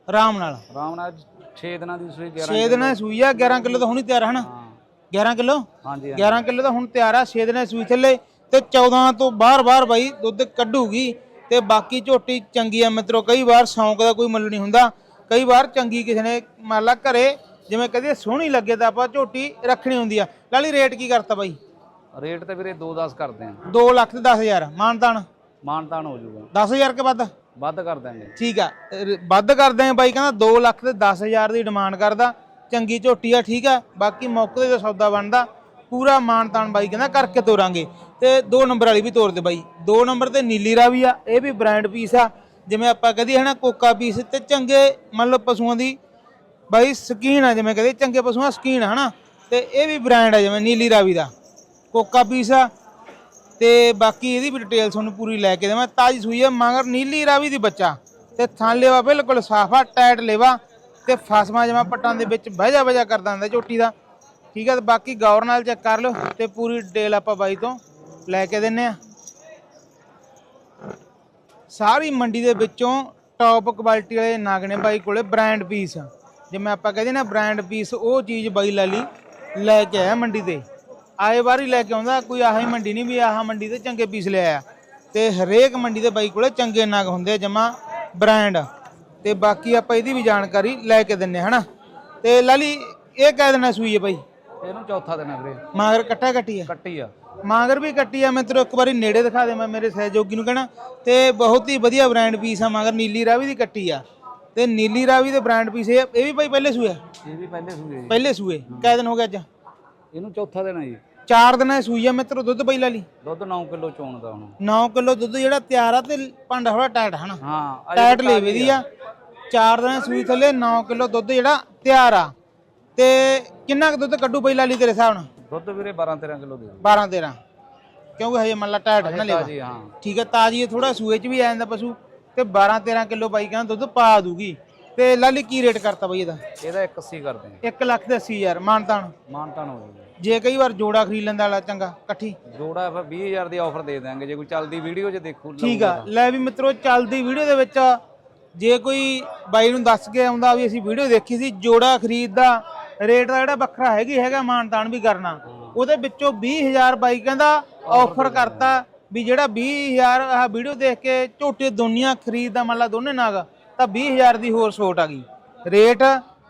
ਆਰਾਮ ਨਾਲ। ਆਰਾਮ ਨਾਲ 6 ਦਿਨਾਂ ਦੀ ਸੂਈ 11 6 ਦਿਨਾਂ ਦੀ ਸੂਈ ਆ 11 ਕਿਲੋ ਤਾਂ ਹੁਣੀ ਤਿਆਰ ਹੈ। ਨਾ 11 ਕਿਲੋ? ਹਾਂਜੀ 11 ਕਿਲੋ ਤਾਂ ਹੁਣ ਤਿਆਰ ਆ 6 ਦਿਨਾਂ ਦੀ ਸੂਈ ਥੱਲੇ ਤੇ 14 ਤੋਂ ਬਾਹਰ-ਬਾਹਰ ਬਾਈ ਦੁੱਧ ਕੱਢੂਗੀ ਤੇ ਬਾਕੀ ਝੋਟੀ ਚੰਗੀ ਆ ਮਿੱਤਰੋ ਕਈ ਵਾਰ ਸ਼ੌਂਕ ਦਾ ਕੋਈ ਮੁੱਲ ਨਹੀਂ ਹੁੰਦਾ ਕਈ ਵਾਰ ਚੰਗੀ ਕਿਸੇ ਨੇ ਮੰਨ ਲਾ ਘਰੇ ਜਿਵੇਂ ਕਦੇ ਸੋਹਣੀ ਲੱਗੇ ਤਾਂ ਆਪਾਂ ਝੋਟੀ ਰੱਖਣੀ ਹੁੰਦੀ ਆ। ਲਾਲੀ ਰੇਟ ਕੀ ਕਰਤਾ ਬਾਈ? ਰੇਟ ਤੇ ਵੀਰੇ 2-10 ਕਰਦੇ ਆ। 2 ਲੱਖ ਤੇ 10000 ਮਾਨਤਾਨ। ਮਾਨਤਾਨ ਹੋ ਜਾਊਗਾ। 10000 ਕੇ ਵੱਧ? ਵੱਧ ਕਰ ਦਾਂਗੇ ਠੀਕ ਆ ਰ- ਵੱਧ ਕਰਦੇ ਆ ਬਾਈ ਕਹਿੰਦਾ 2 ਲੱਖ ਤੇ 10000 ਦੀ ਡਿਮਾਂਡ ਕਰਦਾ। ਚੰਗੀ ਝੋਟੀ ਆ ਠੀਕ ਆ ਬਾਕੀ ਮੌਕੇ ਤੇ ਸੌਦਾ ਬਣਦਾ। ਪੂਰਾ ਮਾਨਤਾਨ ਬਾਈ ਕਹਿੰਦਾ ਕਰਕੇ ਤੋਰਾਂਗੇ। ਤੇ ਦੋ ਨੰਬਰ ਵਾਲੀ ਵੀ ਤੋਰ ਦੇ ਬਾਈ। ਦੋ ਨੰਬਰ ਤੇ ਨੀਲੀ ਰਾਵੀ ਆ ਇਹ ਵੀ ਬ੍ਰਾਂਡ ਪੀਸ ਆ। ਜਿਵੇਂ ਆਪਾਂ ਕਹਦੇ ਹਨਾ ਕੋਕਾ ਪੀਸ ਤੇ ਚੰਗੇ ਮੰਨ ਲਓ ਪਸ਼ੂਆਂ ਦੀ ਬਾਈ ਸਕੀਨ ਆ ਜਿਵੇਂ ਕਹਦੇ ਚੰਗੇ ਪਸ਼ੂਆਂ ਸਕੀਨ ਆ ਹਨਾ। ਤੇ ਇਹ ਵੀ ਬ੍ਰਾਂਡ ਆ ਜਿਵੇਂ ਨੀਲੀ ਰਾਵੀ ਦਾ। ਕੋਕਾ ਪੀਸ ਆ ਤੇ ਬਾਕੀ ਇਹਦੀ ਵੀ ਡਿਟੇਲ ਤੁਹਾਨੂੰ ਪੂਰੀ ਲੈ ਕੇ ਦੇਵਾਂ। ਤਾਜੀ ਸੂਈ ਹੈ ਮਗਰ ਨੀਲੀ ਰਾਵੀ ਦੀ ਬੱਚਾ। ਤੇ ਥਣ ਲੇਵਾ ਬਿਲਕੁਲ ਸਾਫ਼ ਆ ਟਾਈਟ ਲੇਵਾ। ਤੇ ਫਸਮਾ ਜਮਾ ਪੱਟਾਂ ਦੇ ਵਿੱਚ ਬਹਿਜਾ ਵਜਾ ਕਰਦਾ ਹੁੰਦਾ ਝੋਟੀ ਦਾ। ਠੀਕ ਹੈ ਤੇ ਬਾਕੀ ਗੌਰ ਨਾਲ ਚੈੱਕ ਕਰ ਲਓ ਤੇ ਪੂਰੀ ਡਿਟੇਲ ਆਪਾਂ ਬਾਈ ਤੋਂ ਲੈ ਕੇ ਦਿੰਨੇ ਆ। ਸਾਰੀ ਮੰਡੀ ਦੇ ਵਿੱਚੋਂ ਟੌਪ ਕੁਆਲਿਟੀ ਵਾਲੇ ਨਾਗਣੇ ਬਾਈ ਕੋਲੇ ਬ੍ਰਾਂਡ ਪੀਸ ਜਿਵੇਂ ਆਪਾਂ ਕਹਿੰਦੇ ਨਾ ਬ੍ਰਾਂਡ ਪੀਸ ਉਹ ਚੀਜ਼ ਬਾਈ ਲਾਲੀ ਲੈ ਕੇ ਆਇਆ ਮੰਡੀ ਤੇ। ਆਏ ਵਾਰੀ ਲੈ ਕੇ ਆਉਂਦਾ ਕੋਈ ਆਹੀ ਮੰਡੀ ਨਹੀਂ ਵੀ ਆਹ ਮੰਡੀ ਤੇ ਚੰਗੇ ਪੀਸ ਲਿਆਇਆ। ਤੇ ਹਰੇਕ ਮੰਡੀ ਦੇ ਬਾਈ ਕੋਲੇ ਚੰਗੇ ਨਗ ਹੁੰਦੇ ਆ ਜਮਾ ਬ੍ਰਾਂਡ। ਤੇ ਬਾਕੀ ਆਪਾਂ ਇਹਦੀ ਵੀ ਜਾਣਕਾਰੀ ਲੈ ਕੇ ਦਿੰਨੇ ਹਨਾ? ਤੇ ਲਾਲੀ ਇਹ ਕਹਿ ਦੇਣਾ ਸੂਈ ਹੈ ਬਾਈ? ਇਹਨੂੰ ਚੌਥਾ ਦਿਨ ਆ ਵੀਰੇ। ਮਾਗਰ ਕੱਟਾ ਕੱਟੀ ਆ? ਕੱਟੀ ਆ। ਮਾਂਗਰ ਵੀ ਕੱਟੀ ਆ ਮੈਂ ਤੈਨੂੰ ਇੱਕ ਵਾਰੀ ਨੇੜੇ ਦਿਖਾ ਦੇ ਮੈਂ ਮੇਰੇ ਸਹਿਯੋਗੀ ਨੂੰ ਕਹਿਣਾ। ਤੇ ਬਹੁਤ ਹੀ ਵਧੀਆ ਬ੍ਰਾਂਡ ਪੀਸ ਆ ਮਾਂਗਰ ਨੀਲੀ ਰਾਵੀ ਦੀ ਕੱਟੀ ਆ। ਤੇ ਨੀਲੀ ਰਾਵੀ ਦੇ ਬ੍ਰਾਂਡ ਪੀਸ ਇਹ ਵੀ ਭਾਈ ਪਹਿਲੇ ਸੂਏ ਆ? ਇਹ ਵੀ ਪਹਿਲੇ ਸੂਏ ਪਹਿਲੇ ਸੂਏ ਕਿਹ ਦਿਨ ਹੋ ਗਿਆ ਅੱਜ। ਇਹਨੂੰ ਚੌਥਾ ਦਿਨ ਆ ਜੀ। ਚਾਰ ਦਿਨਾਂ ਦੀ ਸੂਈ ਆ ਮੈਂ ਤੇਰਾ ਦੁੱਧ ਪਈ ਲਾ ਲਈ। ਦੁੱਧ 9 ਕਿਲੋ ਚੋਣ ਦਾ ਹੁਣ। 9 ਕਿਲੋ ਦੁੱਧ ਜਿਹੜਾ ਤਿਆਰ ਆ ਤੇ ਭਾਂਡਾ ਥੋੜਾ ਟਾਈਟ ਹਨਾ? ਹਾਂ ਟਾਈਟ ਲੇਵੇ ਦੀ ਆ। ਚਾਰ ਦਿਨਾਂ ਦੀ ਸੂਈ ਥੱਲੇ 9 ਕਿਲੋ ਦੁੱਧ ਜਿਹੜਾ ਤਿਆਰ ਆ। ਤੇ ਕਿੰਨਾ ਕੁ ਦੁੱਧ ਕੱਢੂ ਪਈ ਲਾ ਲਈ ਤੇਰੇ ਹਿਸਾਬ ਨਾਲ? ਦੁੱਧ ਵੀਰੇ 12 13 ਕਿਲੋ ਦੇ 12 13 ਕਿਉਂਕਿ ਹਜੇ ਮੰਨ ਲਾ ਟਾਈਟ ਨਾ ਲੇਵਾ। ਜੀ ਹਾਂ। ਠੀਕ ਹੈ ਤਾਜੀ ਥੋੜਾ ਸੂਏ ਚ ਵੀ ਆ ਜਾਂਦਾ ਪਸ਼ੂ। ਤੇ 12 13 ਕਿਲੋ ਬਾਈ ਕਹਿੰਦਾ ਦੁੱਧ ਪਾ ਦੂਗੀ ਤੇ ਲਾਲੀ ਕੀ ਰੇਟ ਕਰਤਾ ਬਾਈ ਇਹਦਾ? ਇਹਦਾ 81 ਕਰਦੇ ਆ 1 ਲੱਖ ਤੇ 80 ਹਜ਼ਾਰ ਮਾਨਤਾਨ। ਮਾਨਤਾਨ ਹੋ ਜਾਊਗਾ। ਜੇ ਕਈ ਵਾਰ ਜੋੜਾ ਖਰੀਦ ਲੈਂਦਾ ਵਾਲਾ ਚੰਗਾ ਇਕੱਠੀ। ਜੋੜਾ ਫਿਰ 20000 ਦੀ ਆਫਰ ਦੇ ਦਾਂਗੇ ਜੇ ਕੋਈ ਚੱਲਦੀ ਵੀਡੀਓ 'ਚ ਦੇਖੂ ਠੀਕ ਆ। ਲੈ ਵੀ ਮਿੱਤਰੋ ਚੱਲਦੀ ਵੀਡੀਓ ਦੇ ਵਿੱਚ ਜੇ ਕੋਈ ਬਾਈ ਨੂੰ ਦੱਸ ਕੇ ਆਉਂਦਾ ਵੀ ਅਸੀਂ ਵੀਡੀਓ ਦੇਖੀ ਸੀ ਜੋੜਾ ਖਰੀਦਦਾ ਰੇਟ ਦਾ ਜਿਹੜਾ ਵੱਖਰਾ ਹੈਗੀ ਹੈਗਾ ਮਾਨਤਾਨ ਵੀ ਕਰਨਾ। ਉਹਦੇ ਵਿੱਚੋਂ 20000 ਬਾਈ ਕਹਿੰਦਾ ਆਫਰ ਕਰਤਾ ਵੀ ਜਿਹੜਾ 20000 ਆਹ ਵੀਡੀਓ ਦੇਖ ਕੇ ਝੋਟੇ ਦੁਨੀਆ ਖਰੀਦਦਾ ਮੰਨ ਲਾ ਦੋਨੇ ਨਾਗ। ਤਾਂ 20000 ਦੀ ਹੋਰ ਛੋਟ ਆ ਗਈ। ਰੇਟ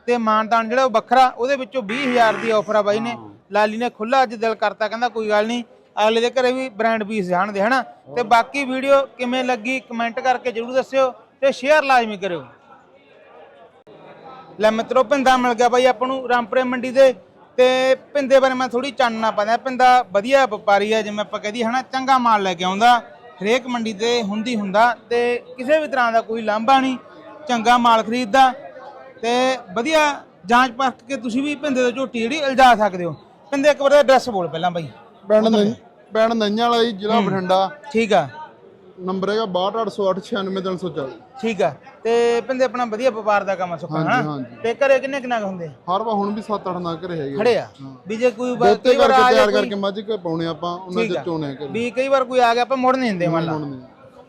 ਤੇ ਮਾਨਤਾਨ ਜਿਹੜਾ ਉਹ ਵੱਖਰਾ ਉਹਦੇ ਵਿੱਚੋਂ 20000 ਦੀ ਆਫਰ ਆ ਬਾਈ ਨੇ। ਲਾਲੀ ਨੇ ਖੁੱਲਾ ਅੱਜ ਦਿਲ ਕਰਤਾ ਕਹਿੰਦਾ ਕੋਈ ਗੱਲ ਨਹੀਂ ਅਗਲੇ ਦੇ ਘਰੇ ਵੀ ਬ੍ਰਾਂਡ ਪੀਸ ਜਾਣਦੇ ਹਨਾ? ਤੇ ਬਾਕੀ ਵੀਡੀਓ ਕਿਵੇਂ ਲੱਗੀ ਕਮੈਂਟ ਕਰਕੇ ਜਰੂਰ ਦੱਸਿਓ ਤੇ ਸ਼ੇਅਰ ਲਾਜ਼ਮੀ ਕਰਿਓ। ਲੈ ਮਿੱਤਰੋ ਪਿੰਦਾ ਮਿਲ ਗਿਆ ਬਾਈ ਆਪਾਂ ਨੂੰ ਰਾਮਪੁਰੇ ਮੰਡੀ ਦੇ। ਤੇ ਪਿੰਦੇ ਬਾਰੇ ਮੈਂ ਥੋੜੀ ਚਾਨਣਾ ਪਾਦਾ ਪਿੰਦਾ ਵਧੀਆ ਵਪਾਰੀ ਆ ਜਿਵੇਂ ਆਪਾਂ ਕਹਦੀ ਹਨਾ? ਚੰਗਾ ਮਾਲ ਲੈ ਕੇ ਆਉਂਦਾ ਹਰੇਕ ਮੰਡੀ ਤੇ ਹੁੰਦੀ ਹੁੰਦਾ ਤੇ ਕਿਸੇ ਵੀ ਤਰ੍ਹਾਂ ਦਾ ਕੋਈ ਲਾਂਭਾ ਨਹੀਂ। ਚੰਗਾ ਮਾਲ ਖਰੀਦਦਾ ਤੇ ਵਧੀਆ ਜਾਂਚ ਪਰਖ ਕੇ ਤੁਸੀਂ ਵੀ ਪਿੰਦੇ ਤੋਂ ਝੋਟੀ ਜਿਹੜੀ ਇਲਜਾ ਸਕਦੇ ਹੋ। ਪਿੰਦੇ ਇੱਕ ਵਾਰ ਐਡਰੈਸ ਬੋਲ ਪਹਿਲਾਂ ਬਾਈ। ਪਿੰਡ ਨਈ ਪਿੰਡ ਨਈਆਂ ਵਾਲਾ ਜੀ ਜ਼ਿਲ੍ਹਾ ਬਠਿੰਡਾ। ਠੀਕ ਆ। ਨੰਬਰ ਹੈਗਾ 6288966340 ਠੀਕ ਆ। ਤੇ ਪਿੰਦੇ ਆਪਣਾ ਵਧੀਆ ਵਪਾਰ ਦਾ ਕੰਮ ਸੁੱਖਾ ਹਾਂਜੀ। ਤੇ ਘਰੇ ਕਿੰਨੇ ਕਿੰਨਾ ਹੁੰਦੇ? ਆ? ਹਰ ਵਾਰ ਹੁਣ ਵੀ 7-8 ਨਾ ਘਰੇ ਹੈਗੇ ਖੜੇ ਆ? ਵੀ ਜੇ ਕੋਈ ਵਾ- ਦੋਤੇ ਕਈ ਵਾਰ ਕਰਕੇ ਆ ਤਿਆਰ ਜਾ ਕਰਕੇ ਮੱਝ ਕੇ ਪਾਉਣੇ ਆਪਾਂ ਉਹਨਾਂ ਠੀਕ ਆ। ਚੋਣੇ ਘਰੇ। ਵੀ ਕਈ ਵਾਰ ਕੋਈ ਆ ਗਿਆ ਆਪਾਂ ਮੁੜ ਨਹੀਂ ਦਿੰਦੇ ਮੰਨ ਲਾ।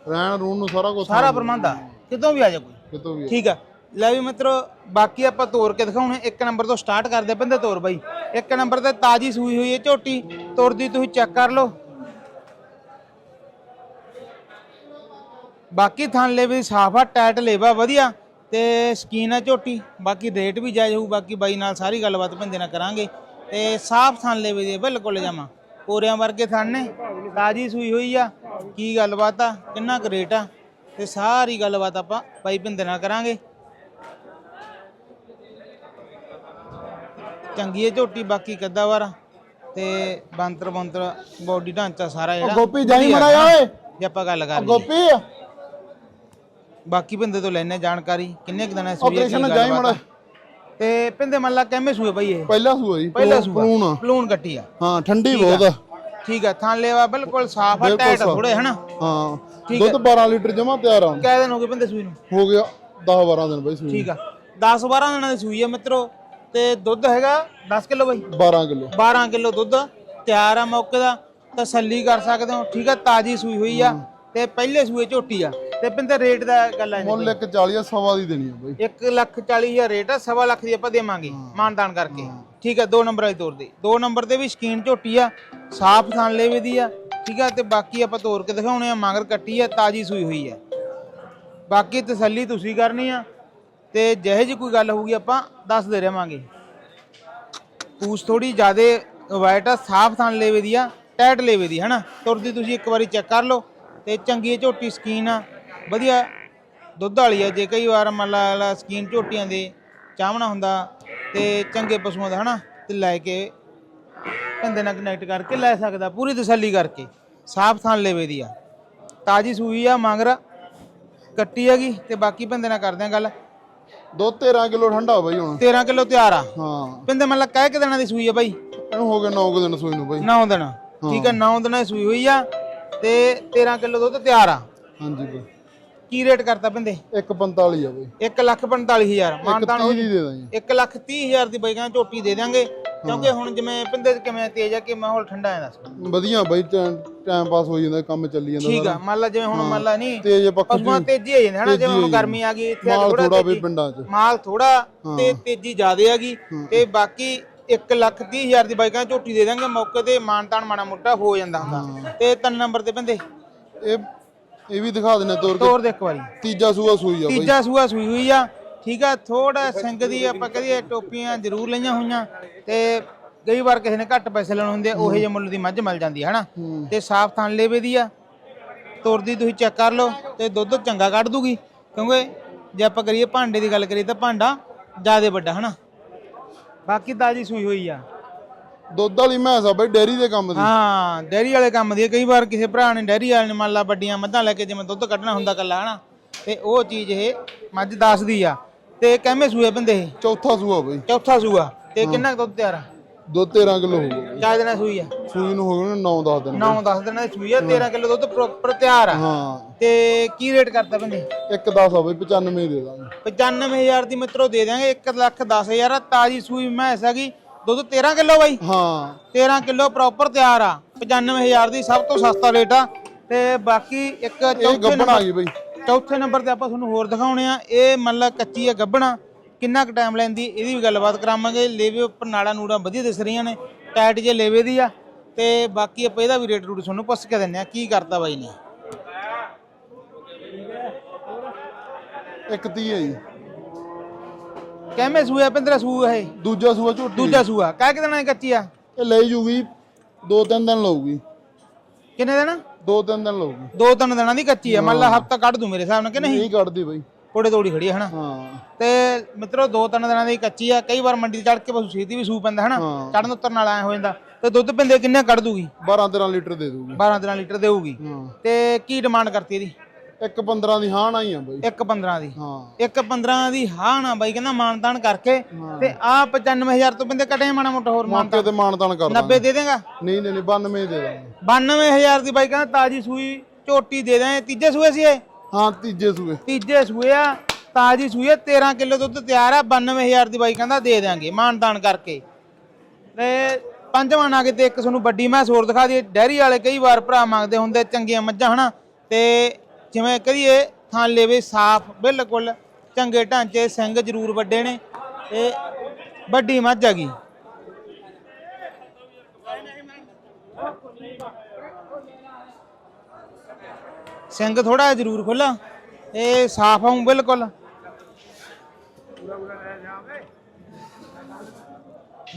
ਰਹਿਣ ਰੂਣ ਨੂੰ ਸਾਰਾ ਕੁਝ ਸਾਰਾ ਪ੍ਰਬੰਧ ਆ। ਕਿਤੋਂ ਵੀ ਆ ਜਾ ਕੋਈ। ਕਿਤੋਂ ਵੀ ਠੀਕ ਆ। ਲੈ ਵੀ ਮਿੱਤਰੋ ਬਾਕੀ ਆਪਾਂ ਤੋੜ ਕੇ ਦਿਖਾਉਣੇ ਇੱਕ ਨੰਬਰ ਤੋਂ ਸਟਾਰਟ ਕਰਦੇ ਪਿੰਦੇ ਤੋੜ ਬਾਈ। ਇੱਕ ਨੰਬਰ ਤੇ ਤਾਜੀ ਸੂਈ ਹੋਈ ਹੈ ਝੋਟੀ। ਤੋੜਦੀ ਤੁਸੀਂ ਚੈੱਕ ਕਰ ਲਓ। ਬਾਕੀ ਥਣ ਲੇਵੇ ਦੀ ਸਾਫ਼ ਆ ਟਾਈਟ ਲੇਵਾ ਵਧੀਆ ਤੇ ਸਕੀਨ ਆ ਝੋਟੀ। ਬਾਕੀ ਰੇਟ ਵੀ ਜਾਇਜ਼ ਹੋਊ ਬਾਕੀ ਬਾਈ ਨਾਲ ਸਾਰੀ ਗੱਲਬਾਤ ਪਿੰਦੇ ਨਾਲ ਕਰਾਂਗੇ। ਤੇ ਸਾਫ਼ ਥਣ ਲੇਵੇ ਦੀ ਆ, ਬਿਲਕੁਲ ਜਾਵਾਂ ਕੋਰਿਆਂ ਵਰਗੇ ਥਣ ਨੇ ਤਾਜੀ ਸੂਈ ਹੋਈ ਆ। ਕੀ ਗੱਲਬਾਤ ਆ? ਕਿੰਨਾ ਕੁ ਰੇਟ ਆ? ਤੇ ਸਾਰੀ ਗੱਲਬਾਤ ਆਪਾਂ ਬਾਈ ਭਿੰਦੇ ਨਾਲ ਕਰਾਂਗੇ। ਚੰਗੀ ਹੈ ਝੋਟੀ ਬਾਕੀ ਕੱਦਾ ਵਾਰ? ਤੇ ਬੰਤਰ ਬੰਤਰ ਬੋਡੀ ਢਾਂਚਾ ਸਾਰਾ ਜਿਹੜਾ। ਗੋਪੀ ਜਾਈ ਮੜਾ। ਓਏ। ਜੇ ਆਪਾਂ ਗੱਲ ਕਰ ਲਈਏ। ਗੋਪੀ। ਬਾਕੀ ਭਿੰਦੇ ਤੋਂ ਲੈਣੇ ਜਾਣਕਾਰੀ। ਕਿੰਨੇ ਕੁ ਦਿਨਾਂ ਸੂਈ ਕੀ ਕ੍ਰਿਸ਼ਨ ਜਾਈ ਮਾੜਾ। ਤੇ ਭਿੰਦੇ ਮੰਨ ਲਾ ਕਿੰਮੇ ਸੂਏ ਬਾਈ ਇਹ? ਪਹਿਲਾ ਸੂਆ ਜੀ। ਪਹਿਲਾ ਸੂਆ। ਪਲੂਣ। ਪਲੂਣ ਕੱਟੀ ਆ। ਹਾਂ ਠੰਡੀ। ਬਹੁਤ ਆ। ਠੀਕ ਆ। ਥਾਂ ਲੈਵਾ ਬਿਲਕੁਲ ਸਾਫ਼ ਆ ਟਾਈਟ। ਥੋੜੇ ਹਨਾ? ਹਾਂ। ਠੀਕ ਦੁੱਧ 12 ਲੀਟਰ ਜਮਾ ਤਿਆਰ ਆ। ਕਿਆ ਦਿਨ ਹੋ ਗਏ ਭਿੰਦੇ ਸੂਈ ਨੂੰ। ਹੋ ਗਿਆ 10 12 ਦਿਨ ਬਾਈ ਸੂਈ ਠੀਕ ਆ। 10 12 ਦਿਨਾਂ ਦੀ ਸੂਈ ਆ ਮਿੱਤਰੋ। ਤੇ ਦੁੱਧ ਹੈਗਾ 10 ਕਿਲੋ ਬਾਈ? 12 ਕਿਲੋ। 12 ਕਿਲੋ ਦੁੱਧ। ਤਿਆਰ ਆ ਮੌਕੇ ਦਾ। ਤਸੱਲੀ ਕਰ ਸਕਦੇ ਹੋ। ਠੀਕ ਆ ਤਾਜੀ ਸੂਈ ਹੋਈ ਆ। ਤੇ ਪਹਿਲੇ ਸੂਏ ਝੋਟੀ ਆ। ਤੇ ਪਿੰਦੇ ਰੇਟ ਦਾ ਗੱਲ ਆ ਮੁੱਲ ਇੱਕ 40 ਆ, ਸਵਾ ਦੀ ਦੇਣੀ ਆ ਬਾਈ। 1 ਲੱਖ 40 ਹਜ਼ਾਰ ਰੇਟ ਆ। ਸਵਾ ਲੱਖ ਦੀ ਆਪਾਂ ਦੇਵਾਂਗੇ ਮਾਨਦਾਨ ਕਰਕੇ। ਠੀਕ ਆ ਦੋ ਨੰਬਰ ਵਾਲੀ ਤੋਰ ਦੇ। ਦੋ ਨੰਬਰ ਤੇ ਵੀ ਸ਼ਕੀਨ ਝੋਟੀ ਆ। ਸਾਫ਼ ਥਾਨ ਲੇਵੇ ਦੀ ਆ। ਠੀਕ ਆ, ਤੇ ਬਾਕੀ ਆਪਾਂ ਤੋਰ ਕੇ ਦਿਖਾਉਣੇ ਆ, ਮਗਰ ਕੱਟੀ ਆ, ਤਾਜੀ ਸੂਈ ਹੋਈ ਆ। ਬਾਕੀ ਤਸੱਲੀ ਤੁਸੀਂ ਕਰਨੀ ਆ, ਤੇ ਜਿਹੇ ਜੀ ਕੋਈ ਗੱਲ ਹੋਊਗੀ ਆਪਾਂ ਦੱਸਦੇ ਰਹਾਂਗੇ। ਪੂਛ ਥੋੜੀ ਜ਼ਿਆਦੇ ਵਾਈਟ ਆ, ਸਾਫ਼ ਥਾਨ ਲੇਵੇ ਦੀ ਆ ਟਾਈਟ ਲੇਵੇ ਦੀ, ਹਨਾ? ਤੁਰਦੀ ਤੁਸੀਂ ਇੱਕ ਵਾਰੀ ਚੈੱਕ ਕਰ ਲਓ, ਤੇ ਚੰਗੀ ਝੋਟੀ ਸਕੀਨ ਆ, ਵਧੀਆ ਦੁੱਧ ਵਾਲੀ ਆ, ਜੇ ਕਈ ਵਾਰ ਮੰਨ ਲਾ ਸਕੀਨ ਝੋਟੀਆਂ ਦੇ ਚਾਹਵਣਾ ਹੁੰਦਾ, ਤੇ ਚੰਗੇ ਪਸ਼ੂਆਂ ਦਾ, ਹਨਾ? ਤੇ ਲੈ ਕੇ ਕੰਦੇ ਨਾਲ ਕਨੈਕਟ ਕਰਕੇ ਲੈ ਸਕਦਾ ਪੂਰੀ ਤਸੱਲੀ ਕਰਕੇ ਸਾਫ਼ ਥਾਨ ਲੇਵੇ ਦੀ ਆ। ਤਾਜੀ ਸੂਈ ਆ ਮੰਗਰ ਕੱਟੀ ਹੈਗੀ ਤੇ ਬਾਕੀ ਬੰਦੇ ਨਾਲ ਕਰਦੇ ਆ ਗੱਲ। ਦੁੱਧ 13 ਕਿਲੋ ਠੰਡਾ ਬਾਈ ਹੁਣ। 13 ਕਿਲੋ ਤਿਆਰ ਆ। ਹਾਂ। ਪਿੰਦੇ ਮਤਲਬ ਕਹਿ ਕਿ ਦਿਨਾਂ ਦੀ ਸੂਈ ਆ ਬਾਈ? ਇਹਨੂੰ ਹੋ ਗਏ 9 ਦਿਨ ਸੂਈ ਨੂੰ ਬਾਈ। 9 ਦਿਨ। ਠੀਕ ਹੈ। 9 ਦਿਨਾਂ ਦੀ ਸੂਈ ਹੋਈ ਆ ਤੇ 13 ਕਿਲੋ ਦੁੱਧ ਤਿਆਰ ਆ। ਹਾਂਜੀ ਬਾਈ। ਕੀ ਰੇਟ ਕਰਤਾ ਪਿੰਦੇ 145 ਆ ਬਾਈ। 1 ਲੱਖ 45000 ਇੱਕ ਮਾਨਤਾਨ 30 ਦੀ ਦੇ ਦਾਂਗੇ। 1 ਲੱਖ 30000 ਦੀ ਬਾਈ ਕਹਿੰਦਾ ਝੋਟੀ ਦੇ ਦਾਂਗੇ ਕਿਉਂਕਿ ਹੁਣ ਜਿਵੇਂ ਪਿੰਦੇ ਕਿਵੇਂ ਤੇਜ਼ ਆ ਕਿ ਮਾਹੌਲ ਠੰਡਾ ਦੱਸ। ਵਧੀਆ ਬਾਈ ਟਾਈਮ ਪਾਸ ਹੋ ਜਾਂਦਾ ਕੰਮ ਚੱਲੀ ਜਾਂਦਾ ਠੀਕ ਆ ਮੰਨ ਲਾ ਜਿਵੇਂ ਹੁਣ ਮੰਨ ਲਾ ਨਹੀਂ ਤੇਜ਼ ਪੱਖ ਪਸ਼ੂਆਂ ਤੇਜ਼ੀ ਆ ਜਾਂਦੀ ਹੈ ਨਾ ਜਿਵੇਂ ਹੁਣ ਗਰਮੀ ਆ ਗਈ ਇੱਥੇ ਥੋੜਾ ਥੋੜਾ ਵੀ ਪਿੰਡਾਂ 'ਚ। ਮਾਲ ਥੋੜਾ ਤੇ ਤੇਜ਼ੀ ਜ਼ਿਆਦੇ ਹੈਗੀ ਤੇ ਬਾਕੀ 1 ਲੱਖ 30000 ਦੀ ਬਾਈਕਾਂ ਝੋਟੀ ਦੇ ਦਾਂਗੇ ਮੌਕੇ ਤੇ ਮਾਨਤਾਨ ਮਾੜਾ ਮੋਟਾ ਹੋ ਜਾਂਦਾ ਹੁੰਦਾ। ਤੇ ਤਿੰਨ ਨੰਬਰ ਤੇ ਬੰਦੇ? ਇਹ ਇਹ ਵੀ ਦਿਖਾ ਦਿੰਨੇ ਤੋਰ ਕੇ। ਤੋਰ ਦੇ ਇੱਕ ਵਾਰੀ। ਤੀਜਾ ਸੂਆ ਸੂਈ ਆ ਬਾਈ। ਤੀਜਾ ਸੂਆ ਸੂਈ ਹੋਈ ਆ। ਠੀਕ ਆ ਥੋੜਾ ਸਿੰਘ ਦੀ ਆਪਾਂ ਕਹਦੀਏ ਟੋਪੀਆਂ ਜ਼ਰੂਰ ਲਈਆਂ ਹੋਈਆਂ। ਤੇ ਕਈ ਵਾਰ ਕਿਸੇ ਨੇ ਘੱਟ ਪੈਸੇ ਲੈਣ ਹੁੰਦੇ ਆ, ਉਹੋ ਜਿਹੇ ਮੁੱਲ ਦੀ ਮੱਝ ਮਿਲ ਜਾਂਦੀ ਹੈ ਹਨਾ? ਤੇ ਸਾਫ਼ ਥਣ ਲੇਵੇ ਦੀ ਆ। ਤੁਰਦੀ ਤੁਸੀਂ ਚੈੱਕ ਕਰ ਲਓ ਤੇ ਦੁੱਧ ਚੰਗਾ ਕੱਢ ਦੂਗੀ। ਕਿਉਂਕਿ ਜੇ ਆਪਾਂ ਕਰੀਏ ਭਾਂਡੇ ਦੀ ਗੱਲ ਕਰੀਏ ਤਾਂ ਭਾਂਡਾ ਜ਼ਿਆਦਾ ਵੱਡਾ ਹਨਾ? ਬਾਕੀ ਤਾਜੀ ਸੂਈ ਹੋਈ ਆ। ਦੁੱਧ ਵਾਲੀ ਮੈਂਸ ਆ ਬਾਈ ਡੇਰੀ ਦੇ ਕੰਮ ਦੀ। ਹਾਂ ਡੈਰੀ ਵਾਲੇ ਕੰਮ ਦੀ ਆ। ਕਈ ਵਾਰ ਕਿਸੇ ਭਰਾ ਨੇ ਡੈਰੀ ਵਾਲੇ ਨੇ ਮੰਨ ਲਾ ਵੱਡੀਆਂ ਮੱਝਾਂ ਲੈ ਕੇ ਜਿਵੇਂ ਦੁੱਧ ਕੱਢਣਾ ਹੁੰਦਾ ਕੱਲਾ ਹਨਾ? ਤੇ ਉਹ ਚੀਜ਼ ਇਹ ਮੱਝ ਦੱਸਦੀ ਆ। ਤੇ ਕਿੰਨੇ ਸੂਏ ਬੰਦੇ ਇਹ? ਚੌਥਾ ਸੂਆ ਬਾਈ। ਚੌਥਾ ਸੂਆ। ਤੇ ਕਿੰਨਾ ਕੁ ਦੁੱਧ ਤਿਆਰ ਆ? ਦੁੱਧ 13 ਕਿਲੋ ਹੋ ਗਿਆ ਚਾਰ ਦਿਨਾਂ ਸੂਈ ਆ। ਸੂਈ ਨੂੰ ਹੋ ਗਏ 9 10 ਦਿਨ। 9-10 ਦਿਨਾਂ ਦੀ ਸੂਈ ਆ 13 ਕਿਲੋ ਦੁੱਧ ਪ੍ਰੋਪਰ ਤਿਆਰ ਆ। ਹਾਂ। ਤੇ ਕੀ ਰੇਟ ਕਰਤਾ ਬੰਦੇ? ਇੱਕ 10 ਆ ਬਾਈ 95 ਦੇ ਦਾਂਗੇ। 95000 ਦੀ ਮਿੱਤਰੋ ਦੇ ਦਾਂਗੇ 1 ਲੱਖ 10000 ਤਾਜੀ ਸੂਈ ਮੈਂਸ ਹੈਗੀ। ਦੁੱਧ 13 ਕਿਲੋ ਬਾਈ। ਹਾਂ। 13 ਕਿਲੋ ਪ੍ਰੋਪਰ ਤਿਆਰ ਆ। 95000 ਦੀ ਸਭ ਤੋਂ ਸਸਤਾ ਰੇਟ ਆ। ਤੇ ਬਾਕੀ ਇੱਕ ਇਹ ਚੌਥੇ ਗੱਬਣ ਆ ਨੰਬਰ ਗਈ ਬਾਈ। ਚੌਥੇ ਨੰਬਰ ਤੇ ਆਪਾਂ ਤੁਹਾਨੂੰ ਹੋਰ ਦਿਖਾਉਣੇ ਆ। ਇਹ ਮੰਨ ਲਾ ਕੱਚੀ ਆ ਗੱਬਣਾ ਕਿੰਨਾ ਕੁ ਟਾਈਮ ਲੈਂਦੀ ਇਹਦੀ ਵੀ ਗੱਲਬਾਤ ਕਰਾਵਾਂਗੇ। ਲੇਵੇ ਉੱਪਰ ਨਾੜਾ ਨੂੜਾ ਵਧੀਆ ਦਿਸ ਰਹੀਆਂ ਨੇ। ਟਾਈਟ ਜੇ ਲੇਵੇ ਦੀ ਆ। ਤੇ ਬਾਕੀ ਆਪਾਂ ਇਹਦਾ ਵੀ ਰੇਟ ਰੂਟ ਤੁਹਾਨੂੰ ਪੁੱਛ ਕੇ ਦਿੰਨੇ ਆ ਕੀ ਕਰਤਾ ਬਾਈ ਨੇ। ਇੱਕ 30 ਹੈ ਜੀ। ਕਿਵੇਂ ਸੂਆ ਪਿੰਦਰਾ ਸੂਆ ਇਹ? ਦੂਜਾ ਸੂਆ ਝੋਟੀ। ਦੂਜਾ ਸੂਆ। ਕਹਿ ਕਿ ਦੇਣਾ ਇਹ ਕੱਚੀ ਆ? ਇਹ ਲੈ ਜੂਗੀ ਦੋ ਤਿੰਨ ਦਿਨ ਲਊਗੀ। ਕਿੰਨੇ ਦਿਨ? ਦੋ ਤਿੰਨ ਦਿਨ ਲਊਗੀ। ਦੋ ਤਿੰਨ ਦਿਨਾਂ ਦੀ ਕੱਚੀ ਆ। ਮੰਨ ਲਾ ਹਫਤਾ ਕੱਢ ਦੂੰ ਮੇਰੇ ਹਿਸਾਬ ਨਾਲ ਕਿ ਨਹੀਂ? ਨਹੀਂ ਕੱਢਦੀ ਬਾਈ। ਕੋੜੇ ਤੋੜੀ ਖੜੀ ਆ ਹਨਾ? ਹਾਂ। ਤੇ ਮਿੱਤਰੋ ਦੋ ਤਿੰਨ ਦਿਨਾਂ ਦੀ ਕੱਚੀ ਆ। ਕਈ ਵਾਰ ਮੰਡੀ ਚੜ ਕੇ ਪਸ਼ੂ ਛੇਤੀ ਵੀ ਸੂ ਪੈਂਦਾ ਹਨਾ? ਹਾਂ। ਚੜਨ ਉਤਰਨ ਵਾਲਾ ਐ ਹੋ ਜਾਂਦਾ। ਤੇ ਦੁੱਧ ਪਿੰਦੇ ਕਿੰਨੇ ਕੱਢ ਦੂਗੀ? 12 13 ਲੀਟਰ ਦੇ ਦੂਗੀ 12 13 ਲੀਟਰ ਦੇਊਗੀ। ਹਾਂ। ਤੇ ਕੀ ਡਿਮਾਂਡ ਕਰਤੀ ਇਹਦੀ? ਇੱਕ 15 ਦੀ ਹਾਣ ਆਈ ਆ ਬਾਈ। ਇੱਕ 15 ਦੀ। ਹਾਂ। ਇੱਕ 15 ਦੀ ਹਾਂ ਨਾ ਬਾਈ ਕਹਿੰਦਾ ਮਾਨਤਾਨ ਕਰਕੇ ਤੇ ਆ 95000 ਤੋਂ ਬੰਦੇ ਕੱਟੇ ਮਾਣਾ ਮੋਟਾ ਹੋਰ ਮੌਕੇ ਮਾਨਤਾਨ। ਤੇ ਮਾਨਤਾਨ ਕਰ 90 ਦੇ ਦੇਗਾ? ਨਹੀਂ ਨਹੀਂ ਨਹੀਂ 92 ਦੇ ਦਾਂਗੇ। 92000 ਦੀ ਬਾਈ ਕਹਿੰਦਾ ਤਾਜੀ ਸੂਈ ਝੋਟੀ ਦੇ ਦਾਂ ਤੀਜੇ ਸੂਏ ਸੀ ਇਹ? ਹਾਂ ਤੀਜੇ ਸੂਏ। ਤੀਜੇ ਸੂਏ ਆ ਤਾਜੀ ਸੂਈ ਆ 13 ਕਿਲੋ ਦੁੱਧ ਤਿਆਰ ਆ 92000 ਦੀ ਬਾਈ ਕਹਿੰਦਾ ਦੇ ਦਿਆਂਗੇ ਮਾਨਤਾਨ ਕਰਕੇ। ਤੇ ਪੰਜਵਾਂ ਨਾ ਕਿਤੇ ਇੱਕ ਤੁਹਾਨੂੰ ਵੱਡੀ ਮੈਂ ਹੋਰ ਦਿਖਾ ਦਈਏ। ਡੈਰੀ ਵਾਲੇ ਕਈ ਵਾਰ ਭਰਾ ਮੰਗਦੇ ਹੁੰਦੇ ਚੰਗੀਆਂ ਮੱਝਾਂ ਹਨਾ? ਤੇ ਜਿਵੇਂ ਕਹੀਏ ਥਾਂ ਲੇਵੇ ਸਾਫ਼, ਬਿਲਕੁਲ ਚੰਗੇ ਢਾਂਚੇ ਸਿੰਘ ਜ਼ਰੂਰ ਵੱਡੇ ਨੇ ਇਹ ਵੱਡੀ ਮੱਝ ਹੈਗੀ। ਸਿੰਘ ਥੋੜਾ ਜ਼ਰੂਰ ਖੁੱਲਾ ਇਹ ਸਾਫ਼ ਆਉਂ ਬਿਲਕੁਲ।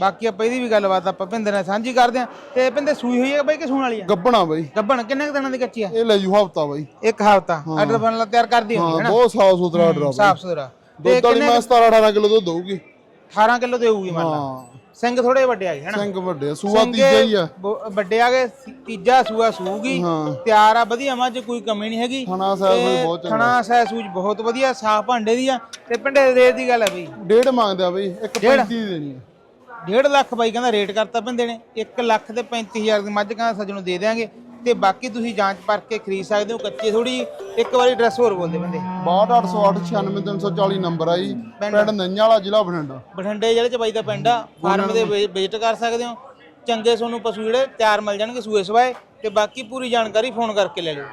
ਬਾਕੀ ਆਪਾਂ ਇਹਦੀ ਵੀ ਗੱਲਬਾਤ ਆਪਾਂ ਭਿੰਦਰ ਨਾਲ ਸਾਂਝੀ ਕਰਦੇ ਆ ਤੇ ਭਿੰਦੇ ਸੂਈ ਹੋਈ ਹੈ ਬਾਈ ਕਿ ਸੂਣ ਵਾਲੀ ਆ ਗੱਬਣਾ ਬਾਈ। ਗੱਬਣ ਕਿੰਨੇ ਕੁ ਦਿਨਾਂ ਦੀ ਕੱਚੀ ਆ ਇਹ ਲੈ ਜੂ ਹਫਤਾ ਬਾਈ। ਇੱਕ ਹਫ਼ਤਾ। ਆਰਡਰ ਬਣ ਲਾ ਤਿਆਰ ਕਰਦੀ ਹੁੰਦੀ ਹਾਂ ਹੈ ਨਾ ਬਹੁਤ ਸਾਫ਼ ਸੁਥਰਾ ਆ ਸਾਫ਼ ਸੁਥਰਾ। ਤੇ ਦੁੱਧ ਵਾਲੀ ਕਿੰਨੇ ਮੈਂ 17 18 ਕਿਲੋ ਦੁੱਧ ਦਊਗੀ। 18 ਕਿਲੋ ਦੇਊਗੀ ਮੰਨ ਲਾ। ਹਾਂ। ਸਿੰਘ ਥੋੜੇ ਵੱਡੇ ਆ ਗਏ ਹਨਾ? ਸਿੰਘ ਵੱਡੇ ਆ, ਸੂਆ ਤੀਜਾ ਹੀ ਆ। ਬ- ਵੱਡੇ ਆ ਗਏ ਤੀਜਾ ਸੂਆ ਸੂਗੀ। ਤਿਆਰ ਆ ਵਧੀਆ ਮੱਝ ਕੋਈ ਕਮੀ ਨਹੀਂ ਹੈਗੀ। ਥਣਾ ਸਾਹਿਬ ਤੇ ਬਹੁਤ ਚੰਗਾ। ਥਣਾ ਸਾਹਿਬ ਸੂਜ ਬਹੁਤ ਵਧੀਆ ਸਾਫ਼ ਭਾਂਡੇ ਦੀ ਆ। ਤੇ ਪਿੰਡੇ ਦੇ ਰੇਟ ਦੀ ਗੱਲ ਹੈ ਬਈ। ਡੇਢ ਮੰਗਦੇ ਆ ਬਾਈ ਇੱਕ ਡੇਢ? 35 ਦੀ ਦੇਣੀ ਆ 1.5 ਲੱਖ ਬਾਈ ਕਹਿੰਦਾ ਰੇਟ ਕਰਤਾ ਬੰਦੇ ਨੇ 1 ਲੱਖ ਤੇ 35000 ਦੀ ਮੱਝ ਕਹਿੰਦਾ ਸੱਜਣ ਨੂੰ ਦੇ ਦਿਆਂਗੇ। ਤੇ ਬਾਕੀ ਤੁਸੀਂ ਜਾਂਚ ਪਰਖ ਕੇ ਖਰੀਦ ਸਕਦੇ ਹੋ ਕੱਚੀ ਥੋੜੀ ਇੱਕ ਵਾਰੀ ਐਡਰੈਸ ਹੋਰ ਬੋਲਦੇ ਬੰਦੇ। 62808 96340 ਨੰਬਰ ਆ ਜੀ। ਪਿੰਡ ਨੰਨਿਆਂ ਵਾਲਾ ਜ਼ਿਲ੍ਹਾ ਬਠਿੰਡਾ। ਬਠਿੰਡੇ ਜਿਹੜੇ ਚ ਬਾਈ ਦਾ ਪਿੰਡ ਆ ਫਾਰਮ ਦੇ ਵਿਜ਼ਿਟ ਕਰ ਸਕਦੇ ਹੋ। ਚੰਗੇ ਤੁਹਾਨੂੰ ਪਸ਼ੂ ਜਿਹੜੇ ਤਿਆਰ ਮਿਲ ਜਾਣਗੇ ਸੂਏ ਸਵਾਏ ਤੇ ਬਾਕੀ ਪੂਰੀ ਜਾਣਕਾਰੀ ਫੋਨ ਕਰਕੇ ਲੈ ਲਿਓ।